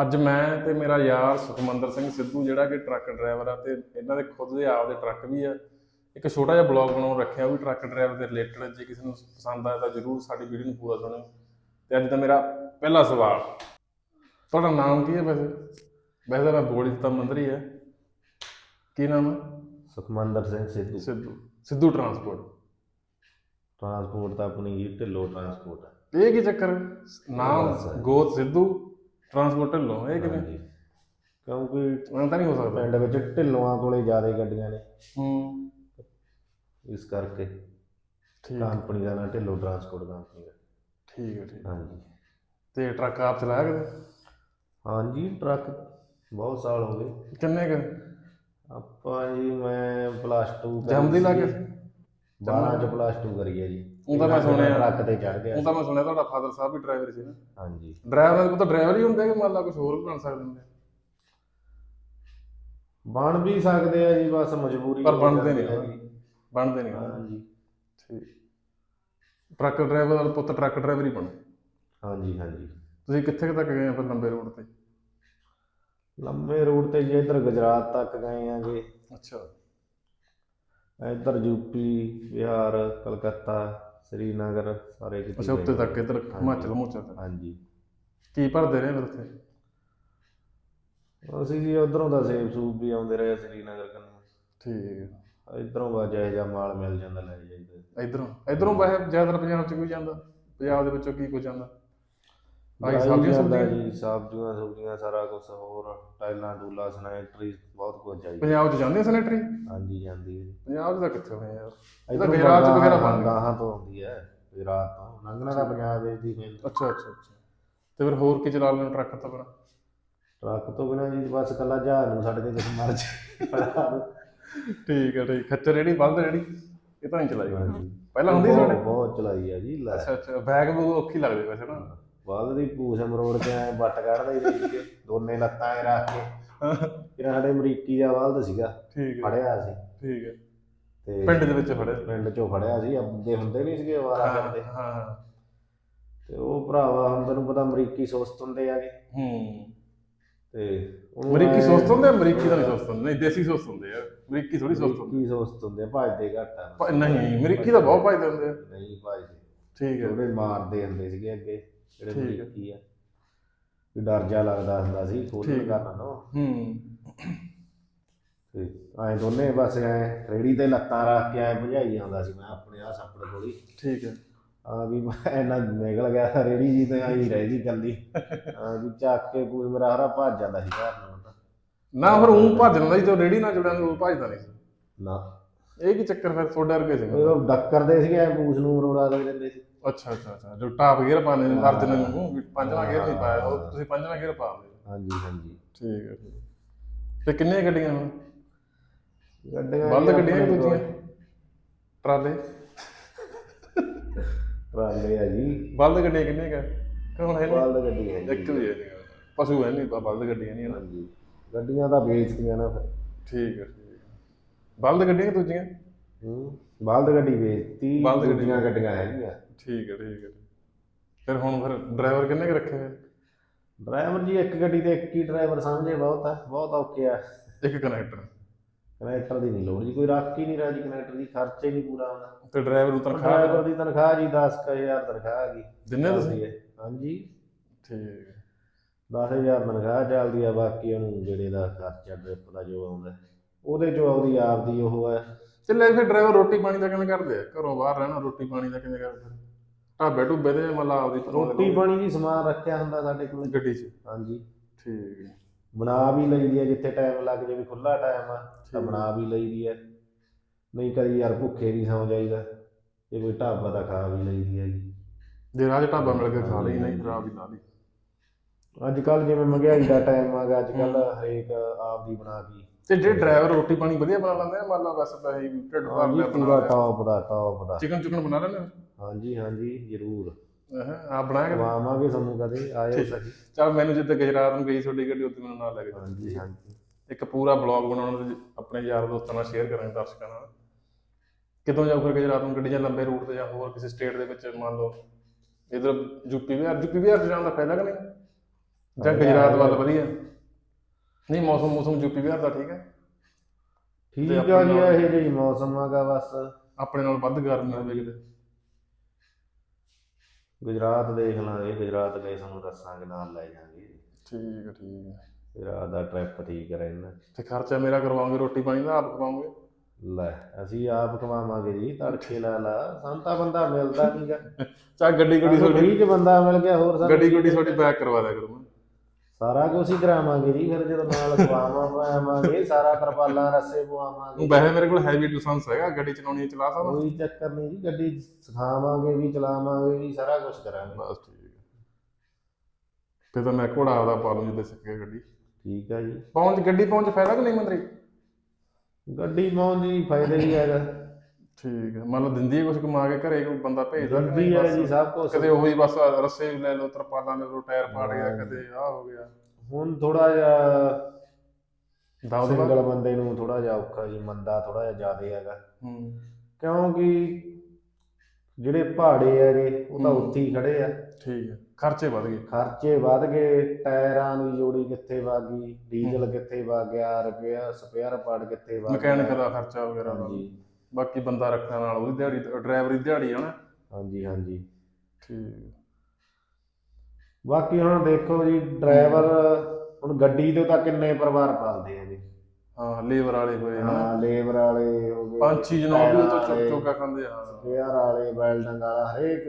ਅੱਜ ਮੈਂ ਤੇ ਮੇਰਾ ਯਾਰ ਸੁਖਮੰਦਰ ਸਿੰਘ ਸਿੱਧੂ ਜਿਹੜਾ ਕਿ ਟਰੱਕ ਡਰਾਈਵਰ ਆ ਤੇ ਇਹਨਾਂ ਦੇ ਖੁਦ ਦੇ ਆਪ ਦੇ ਟਰੱਕ ਵੀ ਆ ਇੱਕ ਛੋਟਾ ਜਿਹਾ ਬਲੌਗ ਬਣਾਉਣ ਰੱਖਿਆ ਉਹ ਵੀ ਟਰੱਕ ਡਰਾਈਵਰ ਦੇ ਰਿਲੇਟਡ ਜੇ ਕਿਸੇ ਨੂੰ ਪਸੰਦ ਆਇਆ ਤਾਂ ਜਰੂਰ ਸਾਡੀ ਵੀਡੀਓ ਨੂੰ ਪੂਰਾ ਸੁਣਿਓ। ਤੇ ਅੱਜ ਦਾ ਮੇਰਾ ਪਹਿਲਾ ਸਵਾਲ ਤੁਹਾਡਾ ਨਾਮ ਕੀ ਹੈ ਵੈਸੇ? ਵੈਸੇ ਮੈਂ ਬੋਲ ਦਿੱਤਾ ਮੰਦਰੀ ਹੈ। ਕੀ ਨਾਮ ਹੈ? ਸੁਖਮੰਦਰ ਸਿੰਘ ਸਿੱਧੂ। ਸਿੱਧੂ ਸਿੱਧੂ ਟਰਾਂਸਪੋਰਟ। ਟਰਾਂਸਪੋਰਟ ਤਾਂ ਆਪਣੀ ਢਿੱਲੋ ਟਰਾਂਸਪੋਰਟ ਹੈ। ਇਹ ਕੀ ਚੱਕਰ? ਨਾਮ। ਗੋਤ ਸਿੱਧੂ ਟਰਾਂਸਪੋਰਟ ਢਿੱਲੋਂ ਇਹ ਕਿਵੇਂ? ਹਾਂਜੀ। ਕਿਉਂਕਿ ਮੈਂ ਤਾਂ ਨਹੀਂ ਹੋ ਸਕਦਾ। ਪਿੰਡ ਵਿੱਚ ਢਿੱਲੋਆਂ ਕੋਲੇ ਜ਼ਿਆਦਾ ਗੱਡੀਆਂ ਨੇ। ਹੂੰ। ਇਸ ਕਰਕੇ ਠੀਕ। ਕੰਪਨੀ ਦਾ ਨਾਂ ਢਿੱਲੋ ਟਰਾਂਸਪੋਰਟ ਕੰਪਨੀ ਦਾ। ਠੀਕ ਹੈ ਠੀਕ ਹੈ। ਹਾਂਜੀ। ਤੇ ਟਰੱਕ ਆਪ ਚਲਾਇਆ ਕਦੇ ਹਾਂਜੀ ਟਰੱਕ ਬਹੁਤ ਸਾਲ ਹੋ ਗਏ। ਕਿੰਨੇ ਕ? ਆਪਾਂ ਜੀ ਮੈਂ ਪਲੱਸ 2 ਜੰਮਦੀ ਲੱਗ 12 ਚ ਪਲੱਸ 2 ਕਰੀ ਹੈ ਜੀ। ਉਹ ਤਾਂ ਮੈਂ ਸੁਣਿਆ। ਟਰੱਕ ਤੇ ਚੜ ਗਿਆ। ਉਹ ਤਾਂ ਮੈਂ ਸੁਣਿਆ ਤੁਹਾਡਾ ਫਾਦਰ ਸਾਹਿਬ ਵੀ ਡਰਾਈਵਰ ਸੀ ਨਾ। ਹਾਂਜੀ। ਡਰਾਈਵਰ ਉਹ ਤਾਂ ਡਰਾਈਵਰ ਹੀ ਹੁੰਦੇ ਕਿ ਮੰਨ ਲਾ ਕੁਝ ਹੋਰ ਵੀ ਬਣ ਸਕਦੇ ਹੁੰਦੇ? ਬਣ ਵੀ ਸਕਦੇ ਆ ਜੀ ਬਸ ਮਜਬੂਰੀ ਪਰ ਬਣਦੇ ਨਹੀਂ। ਬਣਦੇ ਨਹੀਂ ਹਾਂਜੀ। ਠੀਕ। ਟਰੱਕ ਡਰਾਈਵਰ ਦਾ ਪੁੱਤ ਟਰੱਕ ਡਰਾਈਵਰ ਹੀ ਬਣ। ਹਾਂਜੀ ਹਾਂਜੀ। ਤੁਸੀਂ ਕਿੱਥੇ ਕੁ ਤੱਕ ਗਏ ਆ ਫਿਰ ਲੰਬੇ ਰੂਟ ਤੇ? ਲੰਬੇ ਰੂਟ ਤੇ ਜੀ ਇੱਧਰ ਗੁਜਰਾਤ ਤੱਕ ਗਏ ਆਂਗੇ ਅੱਛਾ। ਇੱਧਰ ਯੂਪੀ ਬਿਹਾਰ ਕਲਕੱਤਾ। ਸ੍ਰੀਨਗਰ ਸਾਰੇ ਕਿਤੇ ਅੱਛਾ ਉੱਤੇ ਗਏ। ਤੱਕ ਇੱਧਰ ਹਿਮਾਚਲ ਹਿਮਾਚਲ ਤੱਕ? ਹਾਂਜੀ। ਕੀ ਭਰਦੇ ਰਹੇ ਫਿਰ ਉੱਥੇ? ਅਸੀਂ ਜੀ ਉਧਰੋਂ ਦਾ ਸੇਬ ਸੂਬ ਵੀ ਆਉਂਦੇ ਰਹੇ ਸ੍ਰੀਨਗਰ ਕੰਨੋਂ। ਠੀਕ ਹੈ। ਇਧਰੋਂ ਬਾਜਾ ਜਿਹਾ ਮਾਲ ਮਿਲ ਜਾਂਦਾ ਲੈ ਜਾਈਦਾ। ਇਧਰੋਂ? ਇਧਰੋਂ ਵੈਸੇ ਜ਼ਿਆਦਾਤਰ ਪੰਜਾਬ ਚ ਕੋਈ ਜਾਂਦਾ? ਪੰਜਾਬ ਦੇ ਵਿੱਚੋਂ ਕੀ ਕੁਝ ਜਾਂਦਾ? ਲਾਈ ਸਬਜ਼ੀਆਂ ਸੁਬਜ਼ੀਆਂ? ਜੀ ਸਬਜ਼ੀਆਂ ਸੁਬਜ਼ੀਆਂ ਸਾਰਾ ਕੁਝ ਹੋਰ ਟਾਈਲਾਂ ਟੂਲਾ ਸਨੈਟਰੀ ਬਹੁਤ ਕੁਝ ਚਾਹੀਦਾ ਪੰਜਾਬ ਚ ਜਾਂਦੇ ਸੈਨੇਟਰੀ? ਹਾਂਜੀ ਜਾਂਦੀ ਹੈ ਪੰਜਾਬ ਚ ਤਾਂ ਕਿੱਥੇ ਹੋਏ ਯਾਰ? ਇਹ ਤਾਂ ਗੁਜਰਾਤ ਚ ਵਗੈਰਾ ਬੰਦ ਗਾਹਾਂ ਤੋਂ ਆਉਂਦੀ ਹੈ ਗੁਜਰਾਤ ਤੋਂ। ਲੰਘਣਾ ਦਾ ਪੰਜਾਬ ਵਿੱਚ ਦੀ ਅੱਛਾ ਅੱਛਾ ਅੱਛਾ। ਤੇ ਫਿਰ ਹੋਰ ਕੀ ਚਲਾ ਲੈਣ ਟਰੱਕ ਤਾਂ ਫਿਰ ਟਰੱਕ ਤੋਂ ਬਿਨਾਂ ਜੀ ਬਸ ਕੱਲਾ ਜਹਾਜ਼ ਨੂੰ ਸਾਡੇ ਤੇ ਕਿਸ ਮਰ ਜਾ ਠੀਕ ਹੈ ਠੀਕ। ਖੱਚਰ ਜਿਹੜੀ ਬੰਦ ਜਿਹੜੀ ਇਹ ਤਾਂ ਨਹੀਂ ਚਲਾਈ। ਪਹਿਲਾਂ ਹੁੰਦੀ ਸੀ ਬਹੁਤ- ਚਲਾਈ ਆ ਜੀ ਅੱਛਾ ਅੱਛਾ। ਬੈਗ ਬਹੁਤ ਔਖੀ ਲੱਗਦੀ ਵੈਸੇ ਨਾ। ਬਾਅਦ ਦੀ ਪੂਛ ਮਰੋੜ ਕੇ ਐ ਬੱਟ ਕੱਢਦੇ ਹੀ ਦੋਨੇ ਲੱਤਾਂ ਐ ਰੱਖ ਕੇ। ਫਿਰ ਸਾਡੇ ਅਮਰੀਕੀ ਦਾ ਬਲਦ ਸੀਗਾ ਠੀਕ ਹੈ। ਫੜਿਆ ਸੀ। ਠੀਕ ਹੈ। ਤੇ ਪਿੰਡ ਦੇ ਵਿੱਚ ਫੜੇ ਪਿੰਡ ਚੋਂ ਫੜਿਆ ਸੀ ਹੁੰਦੇ ਨਹੀਂ ਸੀਗੇ ਵਾਰਾ ਹਾਂ ਕਰਦੇ। ਹਾਂ। ਹਾਂ ਤੇ ਉਹ ਭਰਾਵਾ ਹੁਣ ਤੈਨੂੰ ਪਤਾ ਅਮਰੀਕੀ ਸੁਸਤ ਹੁੰਦੇ ਆਗੇ ਹੂੰ। ਤੇ ਉਹਨੂੰ ਅਮਰੀਕੀ ਐਂ- ਸੁਸਤ ਹੁੰਦੇ ਆ, ਅਮਰੀਕੀ ਤਾਂ ਨਹੀਂ ਸੁਸਤ ਹੁੰਦੇ। ਨਹੀਂ ਦੇਸੀ ਸੁਸਤ ਹੁੰਦੇ ਆ। ਅਮਰੀਕੀ ਥੋੜੀ ਸੁਸਤ ਹੁੰਦੇ। ਅਮਰੀਕੀ ਸੁਸਤ ਹੁੰਦੇ ਆ, ਭੱਜਦੇ ਘੱਟ ਆ। ਨਹੀਂ ਅਮਰੀਕੀ ਤਾਂ ਬਹੁਤ ਭਜਦੇ ਹੁੰਦੇ ਆ। ਨਹੀਂ ਭੱਜਦੇ। ਠੀਕ ਹੈ। ਥੋੜੇ ਮਾਰਦੇ ਹੁੰਦੇ ਸੀਗੇ ਅੱਗੇ। ਜਿਹੜੇ ਠੀਕ ਹੈ। ਅਮਰੀਕੀ ਆ। ਵੀ ਡਰ ਜਾ ਲੱਗਦਾ ਹੁੰਦਾ ਸੀ ਖੋਲ੍ਹਣ ਠੀਕ। ਕਰਨ ਤੋਂ ਹੂੰ। ਤੇ ਐ ਦੋਨੇ ਬਸ ਐ ਰੇੜੀ ਤੇ ਲੱਤਾਂ ਰੱਖ ਕੇ ਐ ਭਜਾਈ ਜਾਂਦਾ ਸੀ ਮੈਂ ਆਪਣੇ ਆ ਸੱਪੜ ਕੋਲੀ। ਠੀਕ ਹੈ। ਆ ਵੀ ਇਹਨਾਂ ਨਿਕਲ ਗਿਆ ਰੇੜੀ ਜੀ ਤੇ ਆਈ ਰਹਿ ਗਈ ਕੱਲੀ ਆ ਵੀ ਚੱਕ ਕੇ ਕੋਈ ਮੇਰਾ ਹਰਾ ਭੱਜ ਜਾਂਦਾ ਸੀ ਘਰ ਨੂੰ ਤਾਂ। ਨਾ ਫਿਰ ਉਹ ਭੱਜ ਲੈਂਦਾ ਸੀ ਜਦੋਂ ਰੇੜੀ ਨਾਲ ਜੁੜਿਆ ਉਹ ਭੱਜਦਾ ਨਹੀਂ। ਸੀ ਨਾ। ਇਹ ਕੀ ਚੱਕਰ ਫਿਰ ਤੁਹਾਡੇ ਵਰਗੇ ਸੀ? ਉਹ ਡੱਕਰਦੇ ਸੀਗੇ ਐ ਪੂਛ ਨੂੰ ਮਰੋੜਾ ਦੇ ਦਿੰਦੇ ਸੀ। ਅੱਛਾ ਅੱਛਾ ਅੱਛਾ। ਜੋ ਟਾਪ ਗੇਅਰ ਪਾਣੇ ਨੇ ਅਰਜਨ ਨੂੰ ਵੀ ਪੰਜਵਾਂ ਗੇਅਰ ਨਹੀਂ ਪਾਇਆ ਉਹ ਤੁਸੀਂ ਪੰਜਵਾਂ ਗੇਅਰ ਪਾ ਦਿਓ। ਹਾਂਜੀ ਹਾਂਜੀ। ਠੀਕ ਹੈ ਠੀਕ ਹੈ। ਤੇ ਕਿੰਨੀਆਂ ਗੱਡੀਆਂ ਹੁਣ? ਗੱਡੀਆਂ ਬੰਦ ਗੱਡੀਆਂ ਕਿ ਦੂਜੀਆਂ? ਟਰਾਲੇ? ਟਰਾਲੇ ਆ ਜੀ। ਬਲਦ ਗੱਡੀਆਂ ਕਿੰਨੀਆਂ ਕਾ ਕੌਣ ਹੈ ਨਹੀਂ? ਗੱਡੀ ਹੈ ਜੀ। ਇੱਕ ਵੀ ਹੈ ਨਹੀਂ ਪਸ਼ੂ ਹੈ ਨਹੀਂ ਬਲਦ ਗੱਡੀਆਂ ਨਹੀਂ ਹੈ ਨਾ ਹਾਂਜੀ। ਗੱਡੀਆਂ ਤਾਂ ਵੇਚਤੀਆਂ ਨਾ ਫਿਰ। ਠੀਕ ਹੈ ਠੀਕ ਹੈ। ਬਲਦ ਗੱਡੀਆਂ ਕਿ ਦੂਜੀਆਂ? ਹੂੰ। ਬਲਦ ਗੱਡੀ ਵੇਚਤੀ ਬਲਦ ਗੱਡੀ ਦੂਜੀਆਂ ਗੱਡੀਆਂ ਹੈਗੀਆਂ। ਠੀਕ ਹੈ ਠੀਕ ਹੈ। ਫਿਰ ਹੁਣ ਫਿਰ ਡਰਾਈਵਰ ਕਿੰਨੇ ਕੁ ਰੱਖੇ ਹੋਏ? ਡਰਾਈਵਰ ਜੀ ਇੱਕ ਗੱਡੀ ਤੇ ਇੱਕ ਹੀ ਡਰਾਈਵਰ ਸਮਝੇ ਬਹੁਤ ਆ ਬਹੁਤ ਔਖੇ ਆ। ਇੱਕ ਕਨੈਕਟਰ। ਕਨੈਕਟਰ ਦੀ ਨਹੀਂ ਲੋੜ ਜੀ ਕੋਈ ਰੱਖ ਹੀ ਨਹੀਂ ਰਿਹਾ ਜੀ ਕਨੈਕਟਰ ਦੀ ਖਰਚੇ ਹੀ ਨਹੀਂ ਪੂਰਾ ਆਉਂਦਾ ਤੇ ਡਰਾਈਵਰ ਨੂੰ ਤਨਖਾਹ ਡਰਾਈਵਰ ਦੀ ਤਨਖਾਹ ਜੀ 10000 ਤਨਖਾਹ ਹੈਗੀ ਦਿੰਨੇ ਤੁਸੀਂ? ਚੱਲਦੀ ਹੈ। ਹਾਂਜੀ। ਠੀਕ ਹੈ। 10000 ਤਨਖਾਹ ਚੱਲਦੀ ਆ ਬਾਕੀ ਉਹਨੂੰ ਜਿਹੜੇ ਦਾ ਖਰਚਾ ਡ੍ਰਿਪ ਦਾ ਜੋ ਆਉਂਦਾ ਉਹਦੇ ਚੋਂ ਆਉਂਦੀ ਆਪਦੀ ਉਹ ਹੈ। ਤੇ ਲੈ ਫਿਰ ਡਰਾਈਵਰ ਰੋਟੀ ਪਾਣੀ ਦਾ ਕਿਵੇਂ ਕਰਦੇ ਆ? ਘਰੋਂ ਬਾਹਰ ਰਹਿਣਾ ਰੋਟੀ ਪਾਣੀ ਦਾ ਕਿਵੇਂ ਕਰਦੇ ਆ? ਢਾਬੇ ਢੁੱਬੇ ਤੇ ਮਤਲਬ ਆਪਦੀ ਰੋਟੀ ਪਾਣੀ ਦੀ ਸਮਾਨ ਰੱਖਿਆ ਹੁੰਦਾ ਸਾਡੇ ਕੋਲ। ਗੱਡੀ 'ਚ। ਹਾਂਜੀ। ਠੀਕ ਹੈ। ਬਣਾ ਵੀ ਲਈਦੀ ਹੈ ਜਿੱਥੇ ਟਾਈਮ ਲੱਗ ਜਾਵੇ ਖੁੱਲਾ ਟਾਈਮ ਆ ਤਾਂ। ਬਣਾ ਵੀ ਲਈਦੀ ਹੈ। ਨਹੀਂ ਕਦੀ ਯਾਰ ਭੁੱਖੇ ਵੀ ਸੌ ਜਾਈਦਾ। ਜੇ ਕੋਈ ਢਾਬਾ ਤਾਂ ਖਾ ਵੀ ਲਈਦੀ ਹੈ ਜੀ। ਜੇ ਰਾਜ ਢਾਬਾ ਮਿਲ ਕੇ ਖਾ ਲਈ ਨਹੀਂ ਖਰਾਬ ਹੀ ਲਾ ਲਈ। ਅੱਜ ਕੱਲ ਜਿਵੇਂ ਮਹਿੰਗਾਈ ਦਾ ਟਾਈਮ ਆ ਗਿਆ ਅੱਜ ਕੱਲ ਹਰੇਕ ਆਪ ਦੀ ਬਣਾ ਕੇ ਤੇ ਜਿਹੜੇ ਡਰਾਈਵਰ ਰੋਟੀ ਪਾਣੀ ਵਧੀਆ ਬਣਾ ਲੈਂਦੇ ਆ ਮੰਨ ਲਾ ਬਸ ਪੈਸੇ ਢਿੱਡ ਭਰ ਹਾਂਜੀ ਲਿਆ ਪੂਰਾ ਬਣਾ ਲਿਆ। ਟੌਪ ਦਾ ਟੌਪ ਦਾ। ਚਿਕਨ ਚੁਕਨ ਬਣਾ ਲੈਂਦੇ ਹਾਂਜੀ ਹਾਂਜੀ ਜ਼ਰੂਰ। ਆ ਬਣਾ ਕੇ ਖਵਾਵਾਂਗੇ ਤੁਹਾਨੂੰ ਕਦੇ ਆਇਓ। ਸਹੀ। ਚਲ ਮੈਨੂੰ ਜਿੱਦਾਂ ਗੁਜਰਾਤ ਨੂੰ ਗਈ ਤੁਹਾਡੀ ਗੱਡੀ ਉੱਥੇ ਮੈਨੂੰ ਨਾਲ ਲੈ ਕੇ ਜਾਓ। ਹਾਂਜੀ ਹਾਂਜੀ। ਇੱਕ ਪੂਰਾ ਬਲੌਗ ਬਣਾਉਣਾ ਤੇ ਆਪਣੇ ਯਾਰ ਦੋਸਤਾਂ ਨਾਲ ਸ਼ੇਅਰ ਕਰਾਂਗੇ ਦਰਸ਼ਕਾਂ ਨਾਲ। ਕਿਦੋਂ ਜਾਊ ਫਿਰ ਗੁਜਰਾਤ ਨੂੰ ਗੱਡੀ ਜਾਂ ਲੰਬੇ ਰੂਟ ਤੇ ਜਾਂ ਹੋਰ ਕਿਸੇ ਸਟੇਟ ਦੇ ਵਿੱਚ ਮੰਨ ਲਓ ਇਧਰ ਯੂਪੀ ਬਿਹਾਰ ਯੂਪੀ ਬਿਹਾਰ ਜਾਣ ਦਾ ਫਾਇਦਾ ਕਿ ਨਹੀਂ? ਜਾਂ ਗੁਜਰਾਤ ਵੱਲ ਵਧੀਆ। ਨਹੀਂ ਮੌਸਮ ਮੌਸਮ ਯੂਪੀ ਬਿਹਾਰ ਦਾ ਠੀਕ ਹੈ। ਠੀਕ ਆ ਜੀ ਇਹ ਜਿਹੀ ਮੌਸਮ ਆਗਾ ਬਸ। ਆਪਣੇ ਨਾਲ ਵੱਧ ਗਰਮੀ ਹੋਵੇ ਕਿਤੇ। ਗੁਜਰਾਤ ਦੇਖ ਲਾਂਗੇ ਗੁਜਰਾਤ ਗਏ ਸਾਨੂੰ ਦੱਸਾਂਗੇ ਨਾਲ ਲੈ ਜਾਾਂਗੇ। ਠੀਕ ਹੈ ਠੀਕ ਹੈ। ਗੁਜਰਾਤ ਦਾ ਟ੍ਰਿਪ ਠੀਕ ਰਹਿਣਾ ਤੇ ਖਰਚਾ ਮੇਰਾ ਕਰਵਾਉਂਗੇ ਰੋਟੀ ਪਾਣੀ ਦਾ ਆਪ ਖਵਾਉਂਗੇ ਲੈ ਅਸੀਂ ਆਪ ਕਮਾਵਾਂਗੇ ਜੀ ਤੜਕੇ ਲਾ ਲਾ ਸਾਨੂੰ ਤਾਂ ਬੰਦਾ ਮਿਲਦਾ ਨਹੀਂਗਾ ਚਾ ਗੱਡੀ ਗੱਡੀ ਤੁਹਾਡੀ ਫ੍ਰੀ ਚ ਬੰਦਾ ਮਿਲ ਗਿਆ ਹੋਰ ਸਾਨੂੰ ਗੱਡੀ ਗੱਡੀ ਤੁਹਾਡੀ ਬੈਕ ਕਰਵਾ ਦਿਆ ਕਰੂੰ ਸਾਰਾ ਕੁਝ ਹੀ ਕਰਾਵਾਂਗੇ ਜੀ ਫਿਰ ਜਦੋਂ ਨਾਲ ਖਵਾਵਾਂ ਪਾਵਾਂਗੇ ਸਾਰਾ ਤਰਪਾਲਾਂ ਰੱਸੇ ਪਵਾਵਾਂਗੇ। ਵੈਸੇ ਮੇਰੇ ਕੋਲ ਹੈਵੀ ਲਾਇਸੈਂਸ ਹੈਗਾ ਗੱਡੀ ਚਲਾਉਣੀ ਹੈ, ਚਲਾ ਸਕਦਾ? ਕੋਈ ਚੱਕਰ ਨਹੀਂ ਜੀ ਗੱਡੀ ਸਿਖਾਵਾਂਗੇ ਵੀ ਚਲਾਵਾਂਗੇ ਵੀ ਸਾਰਾ ਕੁਝ ਕਰਾਂਗੇ। ਬਸ ਠੀਕ ਹੈ। ਫਿਰ ਤਾਂ ਮੈਂ ਘੋੜਾ ਆਪਦਾ ਪਾ ਲੂੰ ਜਿੱਦੇ ਸਿੱਖ ਗੱਡੀ। ਠੀਕ ਆ ਜੀ। ਪਹੁੰਚ ਗੱਡੀ ਪਹੁੰਚ ਫਾਇਦਾ ਕਿ ਨਹੀਂ ਮੰਤਰੀ? ਗੱਡੀ ਪਹੁੰਚ ਜੀ ਫਾਇਦੇ ਹੀ ਹੈਗਾ। ਠੀਕ ਹੈ। ਮੰਨ ਲਓ ਦਿੰਦੀ ਹੈ ਕੁਝ ਕਮਾ ਕੇ ਘਰੇ ਕੋਈ ਬੰਦਾ ਭੇਜਦਾ ਕਿ ਨਹੀਂ ਹੈ ਬਸ ਜੀ ਸਭ ਕੁਝ ਕਦੇ ਉਹੀ ਬਸ ਰੱਸੇ ਲੈ ਲਓ ਤਰਪਾਲਾਂ ਲੈ ਲਓ ਟਾਇਰ ਪਾੜ ਗਿਆ ਕਦੇ ਆਹ ਹੋ ਗਿਆ। ਹੁਣ ਥੋੜਾ ਜਿਹਾ ਦਬ ਸਿੰਗਲ ਬੰਦੇ ਨੂੰ ਥੋੜਾ ਜਿਹਾ ਔਖਾ ਜੀ ਮੰਦਾ ਥੋੜਾ ਜਿਹਾ ਜ਼ਿਆਦਾ ਹੈਗਾ। ਹੂੰ। ਕਿਉਂਕਿ ਜਿਹੜੇ ਪਹਾੜੇ ਹੈਗੇ ਉਹ ਤਾਂ ਹੂੰ। ਉੱਥੇ ਹੀ ਖੜੇ ਆ। ਠੀਕ ਹੈ। ਖਰਚੇ ਵਧ ਗਏ। ਖਰਚੇ ਵੱਧ ਗਏ ਟਾਇਰਾਂ ਦੀ ਜੋੜੀ ਕਿੱਥੇ ਵਗ ਗਈ ਡੀਜ਼ਲ ਕਿੱਥੇ ਵਗ ਗਿਆ ਰੁਪਿਆ ਸਪੇਅਰ ਪਾਰਟ ਕਿੱਥੇ ਵਗ ਮਕੈਨਿਕ ਦਾ ਖਰਚਾ ਵਗੈਰਾ ਦਾ ਹਾਂਜੀ। ਬਾਕੀ ਬੰਦਾ ਰੱਖਣ ਨਾਲ ਉਹਦੀ ਦਿਹਾੜੀ ਡਰਾਈਵਰ ਦੀ ਦਿਹਾੜੀ ਹੈ ਨਾ। ਹਾਂਜੀ ਹਾਂਜੀ। ਠੀਕ। ਬਾਕੀ ਹੁਣ ਦੇਖੋ ਜੀ ਡਰਾਈਵਰ ਹੁਣ ਗੱਡੀ ਤੋਂ ਤਾਂ ਕਿੰਨੇ ਪਰਿਵਾਰ ਪਾਲਦੇ ਆ ਜੀ। ਹਾਂ ਲੇਬਰ ਵਾਲੇ ਹੋਏ ਹਾਂ ਲੇਬਰ ਵਾਲੇ ਹੋ ਗਏ ਪੰਛੀ ਜਨੋਂ ਵੀ ਉਹ ਤੋਂ ਚੁੱਕ ਚੁੱਕਾ ਖਾਂਦੇ ਆ। ਸਪੇਅਰ ਵਾਲੇ ਵੈਲਡਿੰਗ ਵਾਲਾ ਹਰੇਕ।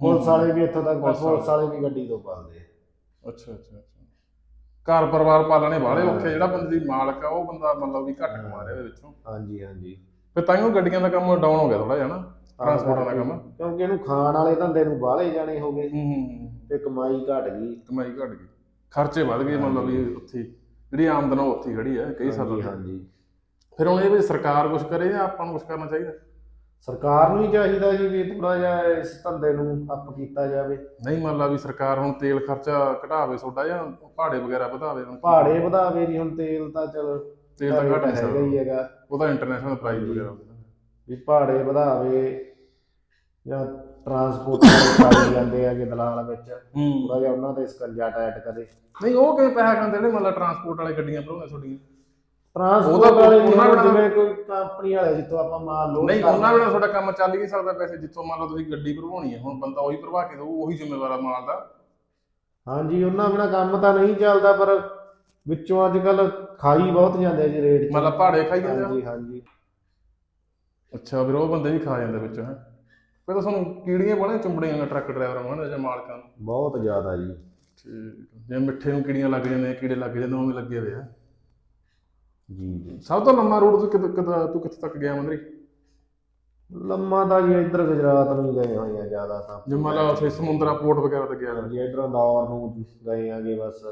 ਪੁਲਿਸ ਵਾਲੇ ਵੀ ਇੱਥੋਂ ਤੱਕ ਪੁਲਿਸ ਵਾਲੇ। ਵੀ ਗੱਡੀ ਤੋਂ ਪਾਲਦੇ ਆ। ਅੱਛਾ ਅੱਛਾ ਘਰ ਪਰਿਵਾਰ ਪਾਲਣੇ ਵਾਲੇ। ਔਖੇ ਜਿਹੜਾ ਬੰਦੇ ਦੀ ਮਾਲਕ ਆ ਉਹ ਬੰਦਾ ਮਤਲਬ ਵੀ ਘੱਟ ਕਮਾ ਰਿਹਾ ਇਹਦੇ ਵਿੱਚੋਂ। ਹਾਂਜੀ ਹਾਂਜੀ। ਫਿਰ ਤਾਂ ਹੀ ਉਹ ਗੱਡੀਆਂ ਦਾ ਕੰਮ ਡਾਊਨ ਹੋ ਗਿਆ ਥੋੜਾ ਜਿਹਾ ਨਾ ਟਰਾਂਸਪੋਰਟਾਂ ਦਾ ਕੰਮ। ਕਿਉਂਕਿ ਇਹਨੂੰ ਖਾਣ ਵਾਲੇ ਧੰਦੇ ਨੂੰ ਬਾਹਲੇ ਜਾਣੇ ਹੋ ਗਏ। ਹੂੰ ਹੂੰ। ਤੇ ਕਮਾਈ ਘਟ ਗਈ। ਕਮਾਈ ਘਟ ਗਈ। ਖਰਚੇ ਵਧ ਗਏ ਮਤਲਬ ਵੀ ਉੱਥੇ। ਜਿਹੜੀ ਆਮਦਨ ਉਹ ਉੱਥੇ ਖੜੀ ਹੈ ਕਈ ਸਾਲਾਂ ਤੋਂ। ਹਾਂਜੀ। ਫਿਰ ਹੁਣ ਇਹ ਵੀ ਸਰਕਾਰ ਕੁਝ ਕਰੇ ਜਾਂ ਆਪਾਂ ਨੂੰ ਕੁਝ ਕਰਨਾ ਚਾਹੀਦਾ? ਸਰਕਾਰ ਨੂੰ ਹੀ ਚਾਹੀਦਾ ਜੀ ਵੀ ਥੋੜਾ ਜਿਹਾ ਇਸ ਧੰਦੇ ਨੂੰ ਅਪ ਕੀਤਾ ਜਾਵੇ। ਨਹੀਂ ਮੰਨ ਲਾ ਵੀ ਸਰਕਾਰ ਹੁਣ ਤੇਲ ਖਰਚਾ ਘਟਾਵੇ ਤੁਹਾਡਾ ਜਾਂ ਪਹਾੜੇ ਵਗੈਰਾ ਵਧਾਵੇ ਹੁਣ ਪਹਾੜੇ ਵਧਾਵੇ ਜੀ ਹੁਣ ਤੇਲ ਤਾਂ ਚਲ ਤੇਲ ਤਾਂ ਘਟ ਨਹੀਂ ਹੈਗਾ ਹੀ ਸਕਦਾ ਹੈਗਾ ਉਹਦਾ ਇੰਟਰਨੈਸ਼ਨਲ ਪ੍ਰਾਈਸ ਵਗੈਰਾ ਹੁੰਦਾ। ਵੀ ਪਹਾੜੇ ਵਧਾਵੇ ਜਾਂ ਟਰਾਂਸਪੋਰਟ ਵਾਲੇ ਜਾਂਦੇ ਆ ਕਿ ਦਲਾਲ ਵਿੱਚ। ਹੂੰ। ਥੋੜਾ ਜਿਹਾ ਉਹਨਾਂ ਤੇ ਸਕੰਜਾ ਟਾਈਟ ਕਰੇ। ਨਹੀਂ ਉਹ ਕਿਵੇਂ ਪੈਸਾ ਖਾਂਦੇ ਮੰਨ ਲਾ ਟਰਾਂਸਪੋਰਟ ਵਾਲੇ ਗੱਡੀਆਂ ਭਰਾਉਂਦੇ ਤੁਹਾਡੀਆਂ? ਟਰਾਂਸਪੋਰਟ ਵਾਲੇ ਉਹਨਾਂ ਜਿਵੇਂ ਕੋਈ ਕੰਪਨੀ ਵਾਲੇ ਜਿੱਥੋਂ ਆਪਾਂ ਮਾਲ ਲੋਡ ਨਹੀਂ ਉਹਨਾਂ ਬਿਨਾਂ ਤੁਹਾਡਾ ਕੰਮ ਚੱਲ ਹੀ ਨਹੀਂ ਸਕਦਾ ਪੈਸੇ ਜਿੱਥੋਂ ਮੰਨ ਲਓ ਤੁਸੀਂ ਗੱਡੀ ਭਰਵਾਉਣੀ ਹੈ ਹੁਣ ਬੰਦਾ ਉਹੀ ਭਰਵਾ ਕੇ ਦਊ ਉਹੀ ਜ਼ਿੰਮੇਵਾਰ ਆ ਮਾਲ ਦਾ। ਹਾਂਜੀ ਉਹਨਾਂ ਬਿਨਾ ਕੰਮ ਤਾਂ ਨਹੀਂ ਚੱਲਦਾ ਪਰ ਵਿੱਚੋਂ ਅੱਜ ਕੱਲ ਖਾਈ ਬਹੁਤ ਜਾਂਦੇ ਆ ਜੀ ਰੇਟ 'ਚ। ਲਾ ਪਹਾੜੇ ਖਾਈ ਜਾਂਦੇ ਆ? ਹਾਂਜੀ ਹਾਂਜੀ। ਅੱਛਾ ਫਿਰ ਉਹ ਬੰਦੇ ਵੀ ਖਾ ਜਾਂਦੇ ਵਿੱਚ ਹੈ? ਫਿਰ ਤਾਂ ਤੁਹਾਨੂੰ ਕੀੜੀਆਂ ਬਣੇ ਚੁੰਬੜੀਆਂ ਨੇ ਟਰੱਕ ਡਰਾਈਵਰਾਂ ਨੂੰ ਹਨਾ ਜਾਂ ਮਾਲਕਾਂ ਨੂੰ? ਬਹੁਤ ਜ਼ਿਆਦਾ ਜੀ। ਠੀਕ ਜੇ ਮਿੱਠੇ ਨੂੰ ਕੀੜੀਆਂ ਲੱਗ ਜਾਂਦੇ ਕੀੜੇ ਲੱਗ ਜਾਂਦੇ ਉਵੇਂ ਲੱਗੇ ਹੋਏ ਆ। ਜੀ ਜੀ। ਸਭ ਤੋਂ ਲੰਮਾ ਰੂਟ ਤੂੰ ਕਿੱਥੇ ਕਿੱਥੇ- ਤੂੰ ਕਿੱਥੇ ਤੱਕ ਗਿਆ ਮੰਦਰੀ? ਲੰਮਾ ਤਾਂ ਜੀ ਇੱਧਰ ਗੁਜਰਾਤ ਨੂੰ ਗਏ ਹੋਏ ਆ ਜ਼ਿਆਦਾ ਤਾਂ। ਜੇ ਮੰਨ ਲਾ ਉੱਥੇ ਸਮੁੰਦਰਾ ਪੋਰਟ ਵਗੈਰਾ ਤੇ ਗਿਆ। ਹਾਂਜੀ ਇੱਧਰੋਂ ਦੌਰ ਨੂੰ ਗਏ ਆਗੇ ਬਸ।